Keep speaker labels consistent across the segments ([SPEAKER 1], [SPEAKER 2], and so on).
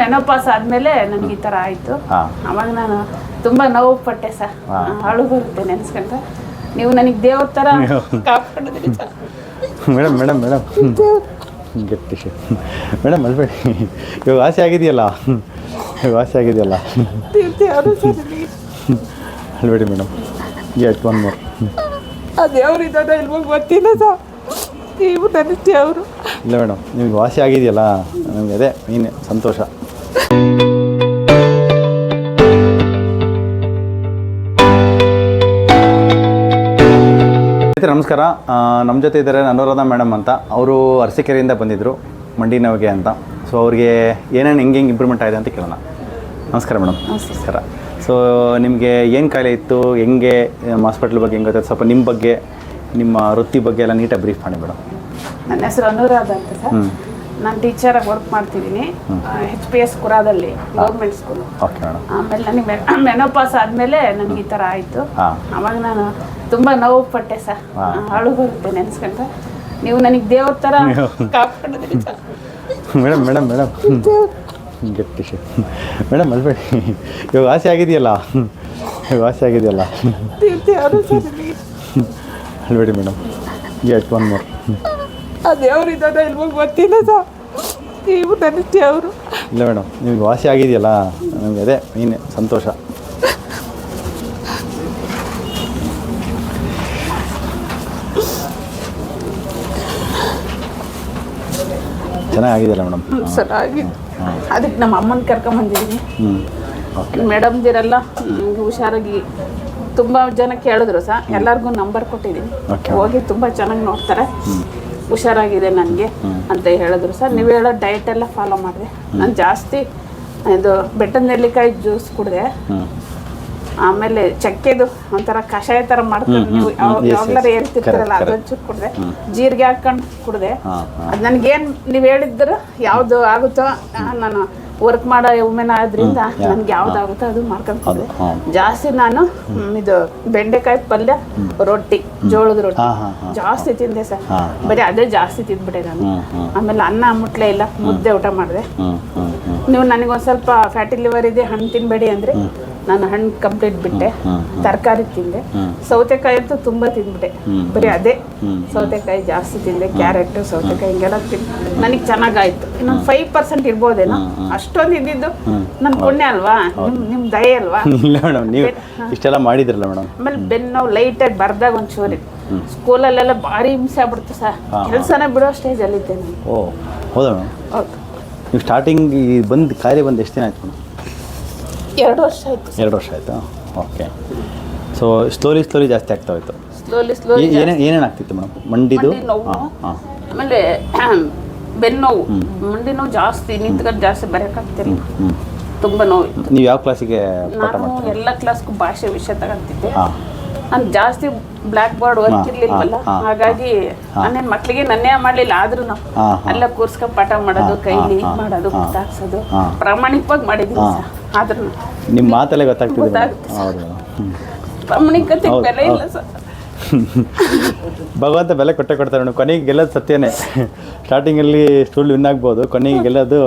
[SPEAKER 1] Menopause ಆದ್ಮೇಲೆ ನನಗೆ ಈ ಥರ ಆಯಿತು.
[SPEAKER 2] ಹಾಂ.
[SPEAKER 1] ಅವಾಗ ನಾನು ತುಂಬ ನೋವು ಪಟ್ಟೆ ಸರ್. ಅಳು ಬರುತ್ತೆ ನೆನೆಸ್ಕೊಂಡ್ರೆ. ನೀವು ನನಗೆ ದೇವ್ರ ಕಾಪಾಡಿದ್ರಿ ಸರ್.
[SPEAKER 2] ಮೇಡಮ್ ಮೇಡಮ್ ಮೇಡಮ್ ಗಟ್ಟಿ ಮೇಡಮ್ ಅಲ್ಬೇಡಿ ಇವಾಗ ವಾಸಿ ಆಗಿದೆಯಲ್ಲ? ಇವಾಗ ವಾಸಿ ಆಗಿದೆಯಲ್ಲ. ಅಲ್ಬೇಡಿ ಮೇಡಮ್ ಎಟ್ ಒನ್ ಮೋರ್
[SPEAKER 1] ಆ ದೇವ್ರು ಇದ್ದಾನೆ ಇಲ್ವೋ ಗೊತ್ತಿಲ್ಲ ಸರ್. ನೀವು ನನ್ನ ದೇವರು.
[SPEAKER 2] ಇಲ್ಲ ಮೇಡಮ್ ನಿಮಗೆ ವಾಸಿ ಆಗಿದೆಯಲ್ಲ? ನಮಗೆ ಅದೇ ಮೀನು ಸಂತೋಷ. ನಮಸ್ಕಾರ. ನಮ್ಮ ಜೊತೆ ಇದ್ದಾರೆ ಅನುರಾಧ ಮೇಡಮ್ ಅಂತ. ಅವರು ಅರಸೀಕೆರೆಯಿಂದ ಬಂದಿದ್ದರು ಮಂಡಿ ನೋವಿಗೆ ಅಂತ. ಸೊ ಅವ್ರಿಗೆ ಏನೇನು ಹೆಂಗೆ ಹೆಂಗೆ ಇಂಪ್ರೂವ್ಮೆಂಟ್ ಆಗಿದೆ ಅಂತ ಕೇಳೋಣ. ನಮಸ್ಕಾರ ಮೇಡಮ್. ನಮಸ್ಕಾರ. ಸೊ ನಿಮಗೆ ಏನು ಕಾಯಿಲೆ ಇತ್ತು? ಹೆಂಗೆ ಹಾಸ್ಪಿಟ್ಲ್ ಬಗ್ಗೆ ಹೆಂಗೆ ಗೊತ್ತಾಯ್ತು ಸ್ವಲ್ಪ ನಿಮ್ಮ ಬಗ್ಗೆ ನಿಮ್ಮ ವೃತ್ತಿ ಬಗ್ಗೆ ಎಲ್ಲ ನೀಟಾಗಿ ಬ್ರೀಫ್ ಮಾಡಿ ಮೇಡಮ್.
[SPEAKER 1] ನನ್ನ ಹೆಸರು ಅನುರಾಧ ಅಂತ ಸರ್.
[SPEAKER 2] ಹ್ಞೂ
[SPEAKER 1] ನಾನು ಟೀಚರಾಗಿ ವರ್ಕ್ ಮಾಡ್ತಿದ್ದೀನಿ ಎಚ್ ಪಿ ಎಸ್ ಕುರಾದಲ್ಲಿ ಗೌರ್ಮೆಂಟ್ ಸ್ಕೂಲ್
[SPEAKER 2] ಓಕೆ ಮೇಡಮ್
[SPEAKER 1] ಆಮೇಲೆ ನನಗೆ ಮೆನೋಪಾಸ್ ಆದಮೇಲೆ ನನಗೆ ಈ ಥರ ಆಯಿತು. ಆವಾಗ ನಾನು ತುಂಬ ನೋವು ಪಟ್ಟೆ ಸರ್. ಅಳು ಬರುತ್ತೆ ನೆನೆಸ್ಕೊಂಡ್ರೆ. ನೀವು ನನಗೆ ದೇವ್ರ ಥರ ಕಾಪಾಡಿದ್ರಿ ಸರ್.
[SPEAKER 2] Madam madam madam. ಗಟ್ಟಿ ಮೇಡಮ್ ಅಲ್ಬೇಡಿ ಇವಾಗ ವಾಸಿ ಆಗಿದೆಯಲ್ಲ? ಇವಾಗ ವಾಸಿ ಆಗಿದೆಯಲ್ಲ. ಅಲ್ಬೇಡಿ ಮೇಡಮ್. ಎಟ್ ಒನ್ ಮೋರ್
[SPEAKER 1] ಆ ದೇವ್ರು ಇದ್ದಾನೆ ಇಲ್ವೋ ಗೊತ್ತಿಲ್ಲ ಸರ್ ನೀವು ನನ್ನ ಅವರು.
[SPEAKER 2] ಇಲ್ಲ ಮೇಡಮ್ ನಿಮಗೆ ವಾಸಿ ಆಗಿದೆಯಲ್ಲ ನಮಗೆ ಅದೇ ಮೀನು ಸಂತೋಷ. ಚೆನ್ನಾಗಿದೆಯಲ್ಲ ಮೇಡಮ್?
[SPEAKER 1] ಚೆನ್ನಾಗಿ ಅದಕ್ಕೆ ನಮ್ಮ ಅಮ್ಮನ ಕರ್ಕೊಂಬಂದಿದ್ದೀನಿ
[SPEAKER 2] ಹ್ಞೂ ಓಕೆ
[SPEAKER 1] ಮೇಡಮ್ದಿರೆಲ್ಲ ನಂಗೆ ಹುಷಾರಾಗಿ ತುಂಬ ಜನ ಕೇಳಿದ್ರು ಸಹ ಎಲ್ಲರಿಗೂ ನಂಬರ್ ಕೊಟ್ಟಿದ್ದೀನಿ.
[SPEAKER 2] ಓಕೆ
[SPEAKER 1] ಹೋಗಿ ತುಂಬ ಚೆನ್ನಾಗಿ ನೋಡ್ತಾರೆ. ಹುಷಾರಾಗಿದೆ ನನಗೆ ಅಂತ ಹೇಳಿದ್ರು ಸರ್. ನೀವು ಹೇಳೋ ಡಯಟ್ ಎಲ್ಲ ಫಾಲೋ ಮಾಡಿದೆ ನಾನು ಜಾಸ್ತಿ ಇದು ಬೆಟ್ಟದ ನೆಲ್ಲಿಕಾಯಿ ಜ್ಯೂಸ್ ಕುಡಿದೆ. ಆಮೇಲೆ ಚಕ್ಕೆದು ಒಂಥರ ಕಷಾಯ ಥರ ಮಾಡ್ಕೊಂಡು ನೀವು
[SPEAKER 2] ಹ್ಮ್. ಏರ್ತಿರ್ತಾರಲ್ಲ
[SPEAKER 1] ಅದು
[SPEAKER 2] yes.
[SPEAKER 1] ಕುಡ್ದೆ. ಜೀರಿಗೆ ಹಾಕೊಂಡು ಕುಡಿದೆ. ಅದು ನನಗೇನು ನೀವು ಹೇಳಿದ್ರು ಯಾವುದು ಆಗುತ್ತೋ ನಾನು ವರ್ಕ್ ಮಾಡೋ ವುಮೆನ್ ಆದ್ರಿಂದ ನನ್ಗೆ ಯಾವ್ದಾಗುತ್ತೋ ಅದು ಮಾಡ್ಕೊಂಡು ಜಾಸ್ತಿ ನಾನು ಇದು ಬೆಂಡೆಕಾಯಿ ಪಲ್ಯ ರೊಟ್ಟಿ ಜೋಳದ ರೊಟ್ಟಿ. ಜಾಸ್ತಿ ತಿಂದೆ ಸರ್. ಬರೀ ಅದೇ ಜಾಸ್ತಿ ತಿಂದ್ಬಿಟ್ಟೆ ನಾನು. ಆಮೇಲೆ ಅನ್ನ ಮುಟ್ಲೆ ಇಲ್ಲ ಮುದ್ದೆ ಊಟ ಮಾಡಿದೆ. ನೀವು ನನಗೊಂದು ಸ್ವಲ್ಪ ಫ್ಯಾಟಿ ಲಿವರ್ ಇದೆ ಹಣ್ಣು ತಿನ್ಬೇಡಿ ಅಂದ್ರೆ ನಾನು ಹಣ್ಣು ಕಂಪ್ಲೀಟ್ ಬಿಟ್ಟೆ. ತರಕಾರಿ ತಿಂದೆ. ಸೌತೆಕಾಯಿ ಅಂತೂ ತುಂಬ ತಿಂದ್ಬಿಟ್ಟೆ. ಬರೀ ಅದೇ. ಸೌತೆಕಾಯಿ ಜಾಸ್ತಿ ತಿಂದೆ ಕ್ಯಾರೆಟ್ ಸೌತೆಕಾಯಿ ಹಿಂಗೆಲ್ಲ ತಿಂದು. ನನಗೆ ಚೆನ್ನಾಗಾಯ್ತು. ಇನ್ನೊಂದು ಫೈವ್ ಪರ್ಸೆಂಟ್ ಇರ್ಬೋದೇನೋ? ಅಷ್ಟೊಂದು ಇದ್ದಿದ್ದು ನನ್ನ ಪುಣ್ಯ ಅಲ್ವಾ? ನಿಮ್ ನಿಮ್ ದಯೆ ಅಲ್ವಾ?
[SPEAKER 2] ಮೇಡಮ್ ನೀವು ಇಷ್ಟೆಲ್ಲ ಮಾಡಿದ್ರಲ್ಲ ಮೇಡಮ್.
[SPEAKER 1] ಆಮೇಲೆ ಬೆನ್ನು ಲೈಟಾಗಿ ಬರ್ದಾಗ ಒಂದು ಚೂರಿ ಸ್ಕೂಲಲ್ಲೆಲ್ಲ ಭಾರಿ ಹಿಂಸೆ ಆಗ್ಬಿಡ್ತು ಸರ್. ಕೆಲಸನೇ ಬಿಡೋ ಸ್ಟೇಜಲ್ಲಿ ಇದ್ದೆ ನಾನು.
[SPEAKER 2] ಓ ಹೌದಾ ಮೇಡಮ್?
[SPEAKER 1] ಹೌದು.
[SPEAKER 2] ನೀವು ಸ್ಟಾರ್ಟಿಂಗ್ ಈ ಬಂದು ಕಾರ್ಯ ಬಂದು ಎಷ್ಟು ದಿನ ಆಯ್ತು ಮೇಡಮ್?
[SPEAKER 1] ಎರಡು ವರ್ಷ ಆಯ್ತು
[SPEAKER 2] ಎರಡು ವರ್ಷ ಆಯಿತು? ಓಕೆ ಸೊ ಸ್ಲೋಲಿ ಸ್ಲೋಲಿ ಜಾಸ್ತಿ ಆಗ್ತಾ ಹೋಯ್ತು.
[SPEAKER 1] ಸ್ಲೋಲಿ ಸ್ಲೋಲಿ
[SPEAKER 2] ಏನೇನು ಏನೇನು ಆಗ್ತಿತ್ತು ಮೇಡಮ್? ಮಂಡಿದು?
[SPEAKER 1] ಮಂಡಿ ನೋವು.
[SPEAKER 2] ಹಾಂ ಹಾಂ.
[SPEAKER 1] ಆಮೇಲೆ ಬೆನ್ನು ನೋವು ಮಂಡಿ ನೋವು ಜಾಸ್ತಿ ನಿಂತ್ಕೊಂಡು ಜಾಸ್ತಿ ಬರೋಕ್ಕಾಗ್ತಿಲ್ಲ
[SPEAKER 2] ಹ್ಞೂ
[SPEAKER 1] ತುಂಬ ನೋವು.
[SPEAKER 2] ನೀವು ಯಾವ ಕ್ಲಾಸಿಗೆ ಪಾಠ
[SPEAKER 1] ನಾನು
[SPEAKER 2] ಮಾಡ್ತೀರಿ
[SPEAKER 1] ಎಲ್ಲ ಕ್ಲಾಸ್ಗೂ ಭಾಷೆ ವಿಷಯ ತಗೊಂತಿದ್ದೆ.
[SPEAKER 2] ಹಾಂ.
[SPEAKER 1] ನಾನು ಜಾಸ್ತಿ ಬ್ಲ್ಯಾಕ್ ಬೋರ್ಡ್
[SPEAKER 2] ವರ್ಕ್
[SPEAKER 1] ಓದ್ತಿರ್ಲಿಲ್ವಲ್ಲ? ಹಾಗಾಗಿ ನಾನೇನ್ ಮಕ್ಕಳಿಗೆ ನನ್ನೇ ಮಾಡಲಿಲ್ಲ ಆದ್ರೂ ಅಲ್ಲ ಕೂರ್ಸ್ಕೊಂಡ್ ಪಾಠ ಮಾಡೋದು ಕೈಲಿ ಮಾಡೋದು. ಗುರ್ತಾಕ್ಸೋದು ಪ್ರಾಮಾಣಿಕವಾಗಿ ಮಾಡಿದ್ದೀನಿ
[SPEAKER 2] ಹಾ.
[SPEAKER 1] ಆದ್ರೂ
[SPEAKER 2] ನಿಮ್ಮ ಮಾತಲ್ಲೇ ಗೊತ್ತಾಗ್ತದೆ.
[SPEAKER 1] ಪ್ರಾಮಾಣಿಕತೆ ಬೆಲೆ ಇಲ್ಲ ಸರ್.
[SPEAKER 2] ಭಗವಂತ ಬೆಲೆ ಕೊಟ್ಟೆ ಕೊಡ್ತಾರೆ ನೋಡಿ ಕೊನೆಗೆ ಗೆಲ್ಲೋದು ಸತ್ಯನೇ. ಸ್ಟಾರ್ಟಿಂಗಲ್ಲಿ ಸ್ಟೂಲ್ ವಿನ್ ಆಗ್ಬೋದು ಕೊನೆಗೆ ಗೆಲ್ಲೋದು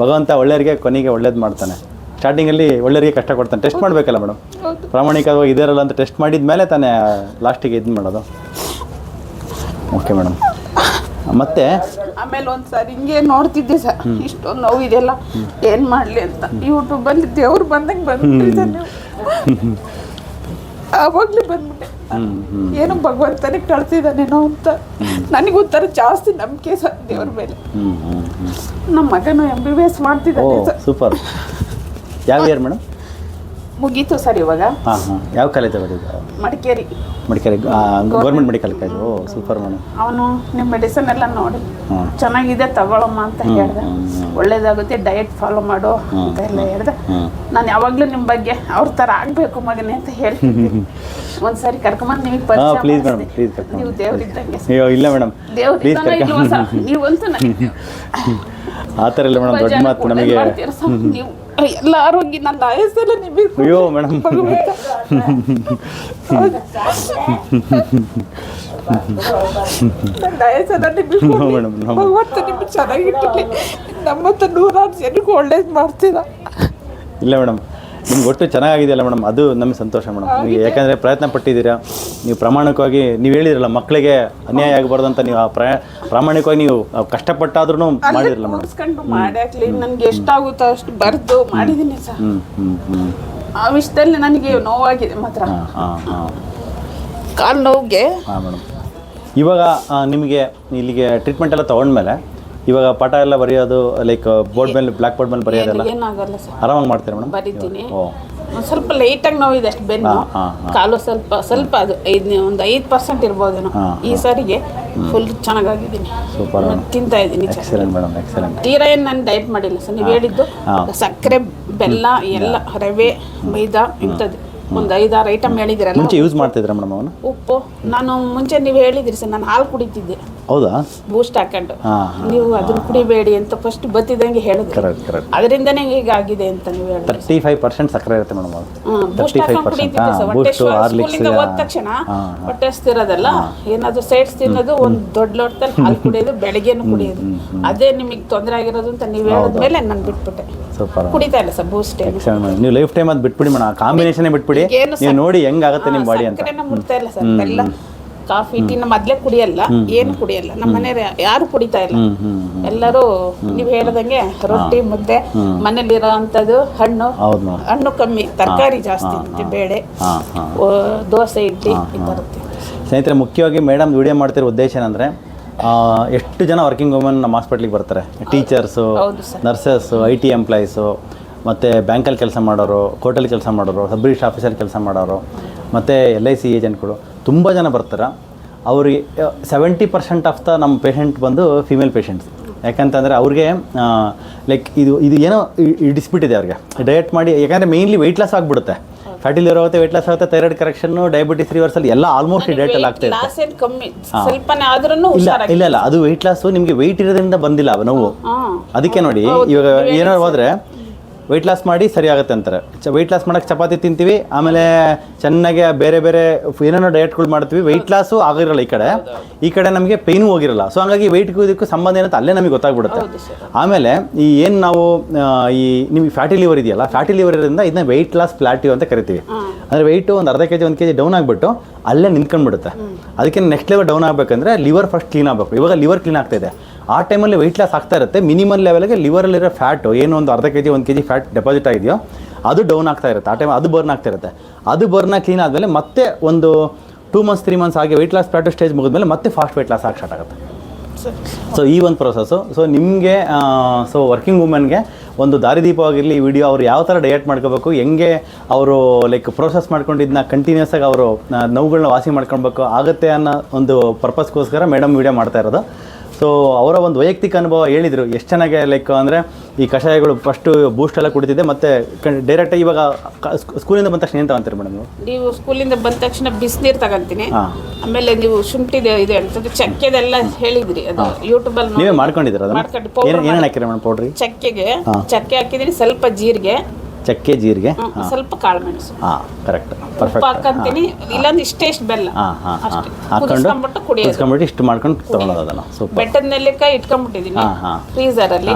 [SPEAKER 2] ಭಗವಂತ ಒಳ್ಳೆಯವರಿಗೆ ಕೊನೆಗೆ ಒಳ್ಳೇದು ಮಾಡ್ತಾನೆ. ಸ್ಟಾರ್ಟಿಂಗಲ್ಲಿ ಒಳ್ಳೆಯವರಿಗೆ ಕಷ್ಟ ಕೊಡ್ತಾನೆ. ಟೆಸ್ಟ್ ಮಾಡಬೇಕಲ್ಲ ಮೇಡಮ್ ಪ್ರಾಮಾಣಿಕವಾಗಿ ಇದಿರಲ್ಲ ಅಂತ ಟೆಸ್ಟ್ ಮಾಡಿದ ಮೇಲೆ ತಾನೇ ಲಾಸ್ಟಿಗೆ ಇದು ಮಾಡೋದು. ಓಕೆ ಮೇಡಮ್ ಮತ್ತೆ?
[SPEAKER 1] ಆಮೇಲೆ ಒಂದು ಸಾರಿ ಹಿಂಗೆ ನೋಡ್ತಿದ್ದೆ ಸರ್. ಇಷ್ಟೊಂದು ನೋವು ಇದೆಲ್ಲ. ಏನು ಮಾಡ್ಲಿ ಅಂತ. ಯೂಟ್ಯೂಬಲ್ಲಿ ದೇವ್ರು ಬಂದಂಗೆ ಬಂದ್ಬಿಟ್ಟಿದ್ದಾನೆ ಬಂದ್ಬಿಟ್ಟೆ. ಏನು ಭಗವಂತನೇ ಕಳ್ಸಿದಾನೇನೋ ಅಂತ. ನನಗೆ ಒಂಥರ ಜಾಸ್ತಿ ನಂಬಿಕೆ ಸರ್ ದೇವ್ರ ಮೇಲೆ. ನಮ್ಮ ಮಗನು ಎಂ ಬಿ ಬಿ ಎಸ್ ಮಾಡ್ತಿದ್ದಾನೆ ಸರ್.
[SPEAKER 2] ಸೂಪರ್ ಯಾವ ಇಯರ್ ಮೇಡಮ್
[SPEAKER 1] ಮುಗೀತು ಸರ್ ಇವಾಗ.
[SPEAKER 2] ಹಾಂ ಹಾಂ. ಯಾವ ಕಾಲೇಜ್ ಓದಿದ್ದು
[SPEAKER 1] Madikeri.
[SPEAKER 2] Madikeri government medical college ಓ ಸೂಪರ್ ಮೇಡಮ್
[SPEAKER 1] ಅವನು ನಿಮ್ಮ ಮೆಡಿಸನ್ ಎಲ್ಲ ನೋಡಿ. ಚೆನ್ನಾಗಿದೆ ತಗೊಳಮ್ಮ ಅಂತ ಹೇಳ್ದೆ. ಒಳ್ಳೇದಾಗುತ್ತೆ ಡಯಟ್ ಫಾಲೋ ಮಾಡು ಅಂತ ಎಲ್ಲ ಹೇಳ್ದೆ. ನಾನು ಯಾವಾಗಲೂ ನಿಮ್ಮ ಬಗ್ಗೆ ಅವ್ರ ಥರ ಆಗಬೇಕು ಮಗನೇ ಅಂತ ಹೇಳಿ ಒಂದ್ಸಾರಿ ಕರ್ಕೊಂಬಂದು ನಿಮಗೆ ಪರಿಚಯ
[SPEAKER 2] ಪ್ಲೀಸ್ ಮೇಡಮ್ ಪ್ಲೀಸ್
[SPEAKER 1] ನೀವು ದೇವ್ರಿದ್ದಂಗೆ
[SPEAKER 2] ಅಯ್ಯೋ ಇಲ್ಲ ಮೇಡಮ್
[SPEAKER 1] ದೇವ್ರು
[SPEAKER 2] ಪ್ಲೀಸ್
[SPEAKER 1] ನೀವು ಇಲ್ವೋ ಸರ್ ನೀವಂತೂ ನನಗೆ
[SPEAKER 2] ಆ ಥರ ಇಲ್ಲ ಮೇಡಮ್ ದೊಡ್ಡ ಮಾತು ನಮಗೆ.
[SPEAKER 1] ನೀವು ಎಲ್ಲ ಆರೋಗ್ಯ ನನ್ನ ಆಯಸ್ಸೆಲ್ಲ ನಿಮಗೆ
[SPEAKER 2] ಅಯ್ಯೋ ಮೇಡಮ್.
[SPEAKER 1] ನನ್ನ ಆಯಸ್ಸೆಲ್ಲ ನಿಮಗೆ
[SPEAKER 2] ಮೇಡಮ್ ನಾವು
[SPEAKER 1] ಭಗವಂತ ನಿಮ್ಗೆ ನಮ್ಮ ನೂರಾರು ಜನಕ್ಕೆ ಒಳ್ಳೇದು ಮಾಡ್ತೀರಾ?
[SPEAKER 2] ಇಲ್ಲ ಮೇಡಮ್. ನಿಮ್ಗೆ ಒಟ್ಟು ಚೆನ್ನಾಗಿದೆಯಲ್ಲ ಮೇಡಮ್? ಅದು ನಮಗೆ ಸಂತೋಷ ಮೇಡಮ್. ನೀವು ಯಾಕಂದರೆ ಪ್ರಯತ್ನ ಪಟ್ಟಿದ್ದೀರಾ ನೀವು ಪ್ರಾಮಾಣಿಕವಾಗಿ ನೀವು ಹೇಳಿದ್ರಲ್ಲ ಮಕ್ಕಳಿಗೆ ಅನ್ಯಾಯ ಆಗಬಾರ್ದು ಅಂತ ನೀವು ಆ ಪ್ರಯ ಪ್ರಾಮಾಣಿಕವಾಗಿ ನೀವು ಕಷ್ಟಪಟ್ಟಾದ್ರೂ ಮಾಡಿದ್ರಲ್ಲ ಮೇಡಮ್.
[SPEAKER 1] ನನಗೆ ಎಷ್ಟಾಗುತ್ತೋ ಅಷ್ಟು ಬರೆದು ಮಾಡಿದ್ದೀನಿ ಸರ್.
[SPEAKER 2] ಹ್ಞೂ ಹ್ಞೂ ಹ್ಞೂ
[SPEAKER 1] ಆ ವಿಷಯದಲ್ಲಿ ನನಗೆ ನೋವಾಗಿದೆ ಮಾತ್ರ.
[SPEAKER 2] ಹಾಂ ಹಾಂ ಹಾಂ.
[SPEAKER 1] ಕಾಲು ನೋವಿಗೆ.
[SPEAKER 2] ಹಾಂ ಮೇಡಮ್. ಇವಾಗ ಆ, ನಿಮಗೆ ಇಲ್ಲಿಗೆ ಟ್ರೀಟ್ಮೆಂಟ್ ಎಲ್ಲ ತೊಗೊಂಡ್ಮೇಲೆ ಇವಾಗ ಪಾಠ ಎಲ್ಲ ಬರೆಯೋದು ಲೈಕ್ ಬೋರ್ಡ್ ಮೇಲೆ ಬ್ಲ್ಯಾಕ್ ಬೋರ್ಡ್ ಮೇಲೆ ಬರೆಯೋದೆಲ್ಲ?
[SPEAKER 1] ಏನಾಗಲ್ಲ ಸರ್.
[SPEAKER 2] ಆರಾಮಾಗಿ ಮಾಡ್ತೀರಾ ಮೇಡಮ್?
[SPEAKER 1] ಬರಿತೀನಿ.
[SPEAKER 2] ಓ.
[SPEAKER 1] ಒಂದ್ ಸ್ವಲ್ಪ ಲೈಟಾಗಿ ನೋವಿದೆ ಅಷ್ಟು ಬೆನ್ನು. ಕಾಲು ಸ್ವಲ್ಪ ಸ್ವಲ್ಪ ಅದು ಐದು ಒಂದು ಐದು ಪರ್ಸೆಂಟ್ ಇರ್ಬೋದೇನೋ. ಈ ಸಾರಿಗೆ ಫುಲ್ ಚೆನ್ನಾಗಾಗಿದ್ದೀನಿ.
[SPEAKER 2] ಸೂಪರ್
[SPEAKER 1] ತಿಂತಾ ಇದ್ದೀನಿ
[SPEAKER 2] ಎಕ್ಸಲೆಂಟ್ ಮೇಡಮ್ ಎಕ್ಸಲೆಂಟ್
[SPEAKER 1] ತೀರಾ ಏನು ನಾನು ಡಯಟ್ ಮಾಡಿಲ್ಲ ಸರ್. ನೀವು ಹೇಳಿದ್ದು ಸಕ್ಕರೆ ಬೆಲ್ಲ ಎಲ್ಲ ರವೆ ಮೈದಾ ಇಂಥದ್ದು. ಒಂದು ಐದಾರು ಐಟಮ್ ಹೇಳಿದಿರಲ್ಲ
[SPEAKER 2] ಮುಂಚೆ ಯೂಸ್ ಮಾಡ್ತಿದ್ರ ಮೇಡಮ್ ಅವನು?
[SPEAKER 1] ಉಪ್ಪು. ನಾನು ಮುಂಚೆ ನೀವು ಹೇಳಿದ್ರಿ ಸರ್ ನಾನು ಹಾಲು ಕುಡಿತಿದ್ದೆ.
[SPEAKER 2] ಹೌದಾ?
[SPEAKER 1] ಬೂಸ್ಟ್ ಹಾಕೊಂಡು.
[SPEAKER 2] ಹಾಂ
[SPEAKER 1] ನೀವು ಅದನ್ನ ಕುಡಿಬೇಡಿ ಅಂತ ಫಸ್ಟ್ ಬತ್ತಿದಂಗೆ ಹೇಳಿದ್ರಿ.
[SPEAKER 2] ಕರೆಕ್ಟ್ ಕರೆಕ್ಟ್
[SPEAKER 1] ಅದರಿಂದನೇ ಈಗ ಆಗಿದೆ ಅಂತ ನೀವು ಹೇಳಿದ್ರಿ.
[SPEAKER 2] ತರ್ಟಿ ಫೈವ್ ಪರ್ಸೆಂಟ್ ಸಕ್ಕರೆ ಇರುತ್ತೆ ಮೇಡಮ್ ಅದು
[SPEAKER 1] ಬೂಸ್ಟ್
[SPEAKER 2] 35%
[SPEAKER 1] ಹಾಕೊಂಡು ಕುಡಿತಿದ್ದೆ ಸರ್. ಹೊಟ್ಟೆ
[SPEAKER 2] ಬೂಸ್ಟು ಹಾರ್ಲಿಕ್ಸ್
[SPEAKER 1] ಸ್ಕೂಲಿಂದ ಹೋದ ತಕ್ಷಣ ಹೊಟ್ಟೆ ಹಸ್ತಿರೋದಲ್ಲ ಏನಾದ್ರು ಸೈಡ್ಸ್ ತಿನ್ನೋದು ಒಂದು ದೊಡ್ಡ ಲೋಟದಲ್ಲಿ ಹಾಲು ಕುಡಿಯೋದು ಬೆಳಗ್ಗೆನು ಕುಡಿಯೋದು. ಅದೇ ನಿಮಗೆ ತೊಂದರೆ ಆಗಿರೋದು ಅಂತ ನೀವು ಹೇಳಿದ್ಮೇಲೆ ನಾನು ಬಿಟ್ಬಿಟ್ಟೆ.
[SPEAKER 2] ಸೂಪರ್.
[SPEAKER 1] ಕುಡಿತಾ ಇಲ್ಲ ಸರ್ ಬೂಸ್ಟ್
[SPEAKER 2] ಎಕ್ಸಲೆಂಟ್ ಮೇಡಮ್ ನೀವು ಲೈಫ್ ಟೈಮ್ ಅದು ಬಿಟ್ಬಿಡಿ ಮೇಡಮ್ ಆ ಕಾಂಬಿನೇಷನೇ ಬಿಟ್ಬಿಡಿ.
[SPEAKER 1] ಏನು
[SPEAKER 2] ನೀವು ನೋಡಿ ಹೆಂಗಾಗುತ್ತೆ ನಿಮ್ಮ ಬಾಡಿ ಅಂತ.
[SPEAKER 1] ಮುಟ್ತಾ ಇಲ್ಲ ಸರ್. ಎಲ್ಲ ಕಾಫಿ ಟೀ ಮೊದ್ಲೇ ಕುಡಿಯಲ್ಲ ಏನು ಕುಡಿಯಲ್ಲ. ನಮ್ಮ ಮನೆಯವ್ರು ಯಾರು ಕುಡಿತಾ ಇಲ್ಲ. ಎಲ್ಲರೂ ನೀವು ಹೇಳ್ದಂಗೆ ರೊಟ್ಟಿ ಮುದ್ದೆ ಮನೇಲಿರೋ ಅಂಥದ್ದು ಹಣ್ಣು ಹಣ್ಣು ಕಮ್ಮಿ ತರಕಾರಿ ಜಾಸ್ತಿ ಬೇಳೆ ದೋಸೆ ಇಡ್ಲಿ ಈ ಥರದ್ದು
[SPEAKER 2] ಸ್ನೇಹಿತರೆ ಮುಖ್ಯವಾಗಿ ಮೇಡಮ್ ವಿಡಿಯೋ ಮಾಡ್ತಿರೋ ಉದ್ದೇಶ ಏನಂದ್ರೆ ಎಷ್ಟು ಜನ ವರ್ಕಿಂಗ್ ವುಮೆನ್ ನಮ್ಮ ಹಾಸ್ಪಿಟ್ಲಿಗೆ ಬರ್ತಾರೆ. Teachers nurses I T employees ಮತ್ತು ಬ್ಯಾಂಕಲ್ಲಿ ಕೆಲಸ ಮಾಡೋರು ಕೋರ್ಟಲ್ಲಿ ಕೆಲಸ ಮಾಡೋರು ಸಬ್ ರಿಜಿಸ್ಟ್ರ್ ಆಫೀಸಲ್ಲಿ ಕೆಲಸ ಮಾಡೋರು ಮತ್ತು ಎಲ್ ಐ ಸಿ ಏಜೆಂಟ್ಗಳು ತುಂಬ ಜನ ಬರ್ತಾರೆ. ಅವ್ರಿಗೆ ಸೆವೆಂಟಿ ಪರ್ಸೆಂಟ್ ಆಫ್ ದ ನಮ್ಮ ಪೇಷಂಟ್ ಬಂದು ಫಿಮೇಲ್ ಪೇಷಂಟ್ಸ್ ಯಾಕಂತಂದರೆ ಅವ್ರಿಗೆ ಲೈಕ್ ಇದು ಇದು ಏನೋ ಡಿಸ್ಪ್ಯೂಟ್ ಇದೆ ಅವ್ರಿಗೆ. ಡಯಟ್ ಮಾಡಿ ಯಾಕಂದರೆ ಮೇಯ್ನ್ಲಿ ವೆಯ್ಟ್ ಲಾಸ್ ಆಗಿಬಿಡುತ್ತೆ. ಫ್ಯಾಟಿಲ್ ಲಿವರ್ ಆಗುತ್ತೆ ವೆಯ್ಟ್ ಲಾಸ್ ಆಗುತ್ತೆ ಥೈರಾಯ್ಡ್ ಕರೆಕ್ಷನ್ ಡಯಾಬಿಟಿಸ್ ರಿವರ್ಸಲ್ ಎಲ್ಲ ಆಲ್ಮೋಸ್ಟ್ ಆಗ್ತಾ
[SPEAKER 1] ಏನು ಸ್ವಲ್ಪನೇ ಆದ್ರೂ
[SPEAKER 2] ಇಲ್ಲ ಇಲ್ಲ ಇಲ್ಲ ಅದು ವೆಯ್ಟ್ ಲಾಸು ನಿಮಗೆ ವೆಯ್ಟ್ ಇರೋದ್ರಿಂದ ಬಂದಿಲ್ಲ ನೋವು. ಅದಕ್ಕೆ ನೋಡಿ ಇವಾಗ ಏನಾದ್ರು ಹೋದ್ರೆ ವೆಯ್ಟ್ ಲಾಸ್ ಮಾಡಿ ಸರಿ ಆಗುತ್ತೆ ಅಂತಾರೆ. ಚ ವೆಯ್ಟ್ ಲಾಸ್ ಮಾಡೋಕ್ಕೆ ಚಪಾತಿ ತಿಂತೀವಿ ಆಮೇಲೆ ಚೆನ್ನಾಗಿ ಬೇರೆ ಬೇರೆ ಏನೇನೋ ಡಯಟ್ಗಳು ಮಾಡ್ತೀವಿ ವೆಯ್ಟ್ ಲಾಸು ಆಗಿರಲ್ಲ ಈ ಕಡೆ. ಈ ಕಡೆ ನಮಗೆ ಪೇಯ್ನೂ ಹೋಗಿರಲ್ಲ. ಸೊ ಹಾಗಾಗಿ ವೆಯ್ಟ್ಗೂ ಇದಕ್ಕೂ ಸಂಬಂಧ ಏನಂತ ಅಲ್ಲೇ ನಮಗೆ ಗೊತ್ತಾಗ್ಬಿಡುತ್ತೆ. ಆಮೇಲೆ ಈ ಏನು ನಾವು ಈ ನಿಮಗೆ ಫ್ಯಾಟಿ ಲಿವರ್ ಇದೆಯಲ್ಲ ಫ್ಯಾಟಿ ಲಿವರ್ ಇರೋದ್ರಿಂದ ಇದನ್ನ ವೆಯ್ಟ್ ಲಾಸ್ ಫ್ಲಾಟಿವ್ ಅಂತ ಕರಿತೀವಿ. ಅಂದರೆ ವೆಯ್ಟು ಒಂದು ಅರ್ಧ ಕೆ ಜಿ ಒಂದು ಕೆ ಜಿ ಡೌನ್ ಆಗಿಬಿಟ್ಟು ಅಲ್ಲೇ ನಿಂತ್ಕೊಂಡ್ಬಿಡುತ್ತೆ. ಅದಕ್ಕೆ ನೆಕ್ಸ್ಟ್ ಲೆವೆಲ್ ಡೌನ್ ಆಗಬೇಕಂದ್ರೆ ಲಿವರ್ ಫಸ್ಟ್ ಕ್ಲೀನ್ ಆಗಬೇಕು. ಇವಾಗ ಲಿವರ್ ಕ್ಲೀನ್ ಆಗ್ತಾ ಇದೆ. ಆ ಟೈಮಲ್ಲಿ ವೆಯ್ಟ್ ಲಾಸ್ ಆಗ್ತಾ ಇರುತ್ತೆ. ಮಿನಿಮಮ್ ಲೆವೆಲ್ಗೆ ಲಿವರಲ್ಲಿರೋ ಫ್ಯಾಟು ಏನು ಒಂದು ಅರ್ಧ ಕೆ ಜಿ ಒಂದು ಕೆ ಜಿ ಫ್ಯಾಟ್ ಡೆಪಾಸಿಟ್ ಆಗಿದೆಯೋ, ಅದು ಡೌನ್ ಆಗ್ತಾ ಇರುತ್ತೆ. ಆ ಟೈಮ್ ಅದು ಬರ್ನ್ ಆಗ್ತಾ ಇರುತ್ತೆ. ಅದು ಬರ್ನ ಕ್ಲೀನ್ ಆದಮೇಲೆ ಮತ್ತೆ ಒಂದು ಟೂ ಮಂತ್ಸ್ ತ್ರೀ ಮಂತ್ಸ್ ಆಗಿ ವೆಯ್ಟ್ ಲಾಸ್ ಫ್ಯಾಟು ಸ್ಟೇಜ್ ಮುಗಿದ್ಮೇಲೆ ಮತ್ತೆ ಫಾಸ್ಟ್ ವೆಯ್ಟ್ ಲಾಸ್ ಆಗಿ ಸ್ಟಾರ್ಟ್ ಆಗುತ್ತೆ. ಸೊ ಈ ಒಂದು ಪ್ರೊಸೆಸ್ಸು ಸೊ ನಿಮಗೆ ಸೊ ವರ್ಕಿಂಗ್ ವುಮೆನ್ಗೆ ಒಂದು ದಾರಿದೀಪವಾಗಿರಲಿ ಈ ವಿಡಿಯೋ ಅವ್ರು ಯಾವ ಥರ ಡಯಟ್ ಮಾಡ್ಕೋಬೇಕು, ಹೆಂಗೆ ಅವರು ಲೈಕ್ ಪ್ರೋಸೆಸ್ ಮಾಡ್ಕೊಂಡಿದ್ದನ್ನ ಕಂಟಿನ್ಯೂಸ್ ಆಗಿ ಅವರು ನೋವುಗಳನ್ನ ವಾಸಿ ಮಾಡ್ಕೊಳ್ಬೇಕು, ಆಗುತ್ತೆ ಅನ್ನೋ ಒಂದು ಪರ್ಪಸ್ಗೋಸ್ಕರ ಮೇಡಮ್ ವಿಡಿಯೋ ಮಾಡ್ತಾ ಇರೋದು. ಸೊ ಅವರ ಒಂದು ವೈಯಕ್ತಿಕ ಅನುಭವ ಹೇಳಿದರು. ಎಷ್ಟು ಚೆನ್ನಾಗಿ ಲೈಕ್ ಅಂದರೆ ಈ ಕಷಾಯಗಳು ಫಸ್ಟು ಬೂಸ್ಟ್ ಎಲ್ಲ ಕುಡಿತಿದ್ದೆ ಮತ್ತು ಡೈರೆಕ್ಟ್ ಇವಾಗ ಸ್ಕೂಲಿಂದ ಬಂದ ತಕ್ಷಣ ಏನು ತಗೊಂತೀರಿ ಮೇಡಮ್ ನೀವು?
[SPEAKER 1] ನೀವು ಸ್ಕೂಲಿಂದ ಬಂದ ತಕ್ಷಣ ಬಿಸಿನೀರು ತಗೊಂತೀನಿ. ಆಮೇಲೆ ನೀವು ಶುಂಠಿ ಇದೆ ಅಂತಂದ್ರೆ ಚಕ್ಕೆದೆಲ್ಲ ಹೇಳಿದ್ರಿ ಅದು ಯೂಟ್ಯೂಬಲ್ಲಿ
[SPEAKER 2] ನೀವೇ ಮಾಡ್ಕೊಂಡಿದ್ದೀರ
[SPEAKER 1] ಮಾಡ್ಕೊಂಡು
[SPEAKER 2] ಏನೇನು ಹಾಕಿರಿ ಮೇಡಮ್ ಪೌಡ್ರಿ
[SPEAKER 1] ಚಕ್ಕೆಗೆ ಚಕ್ಕೆ ಹಾಕಿದ್ದೀನಿ ಸ್ವಲ್ಪ ಜೀರಿಗೆ.
[SPEAKER 2] ಚಕ್ಕೆ ಜೀರಿಗೆ.
[SPEAKER 1] ಸ್ವಲ್ಪ ಕಾಳುಮೆಣಸು
[SPEAKER 2] ಹಾಂ ಕರೆಕ್ಟ್ ಪರ್ಫೆಕ್ಟ್
[SPEAKER 1] ಹಾಕಂತೀನಿ ಇಲ್ಲಾಂದ್ರೆ ಇಷ್ಟೇ ಇಷ್ಟು ಬೆಲ್ಲ.
[SPEAKER 2] ಹಾಂ ಹಾಂ ಹಾಂ. ಹಾಕೊಂಡು
[SPEAKER 1] ಕುದಿಸ್ಕೊಂಡ್ಬಿಟ್ಟು
[SPEAKER 2] ಇಷ್ಟು ಮಾಡ್ಕೊಂಡು ತೊಗೊಳೋದು ಅದನ್ನು. ಸೂಪರ್
[SPEAKER 1] ಬೆಟ್ಟದ ನೆಲ್ಲಿಕಾಯಿ ಇಟ್ಕೊಂಡ್ಬಿಟ್ಟಿದ್ದೀನಿ ಫ್ರೀಸರ್ ಅಲ್ಲಿ.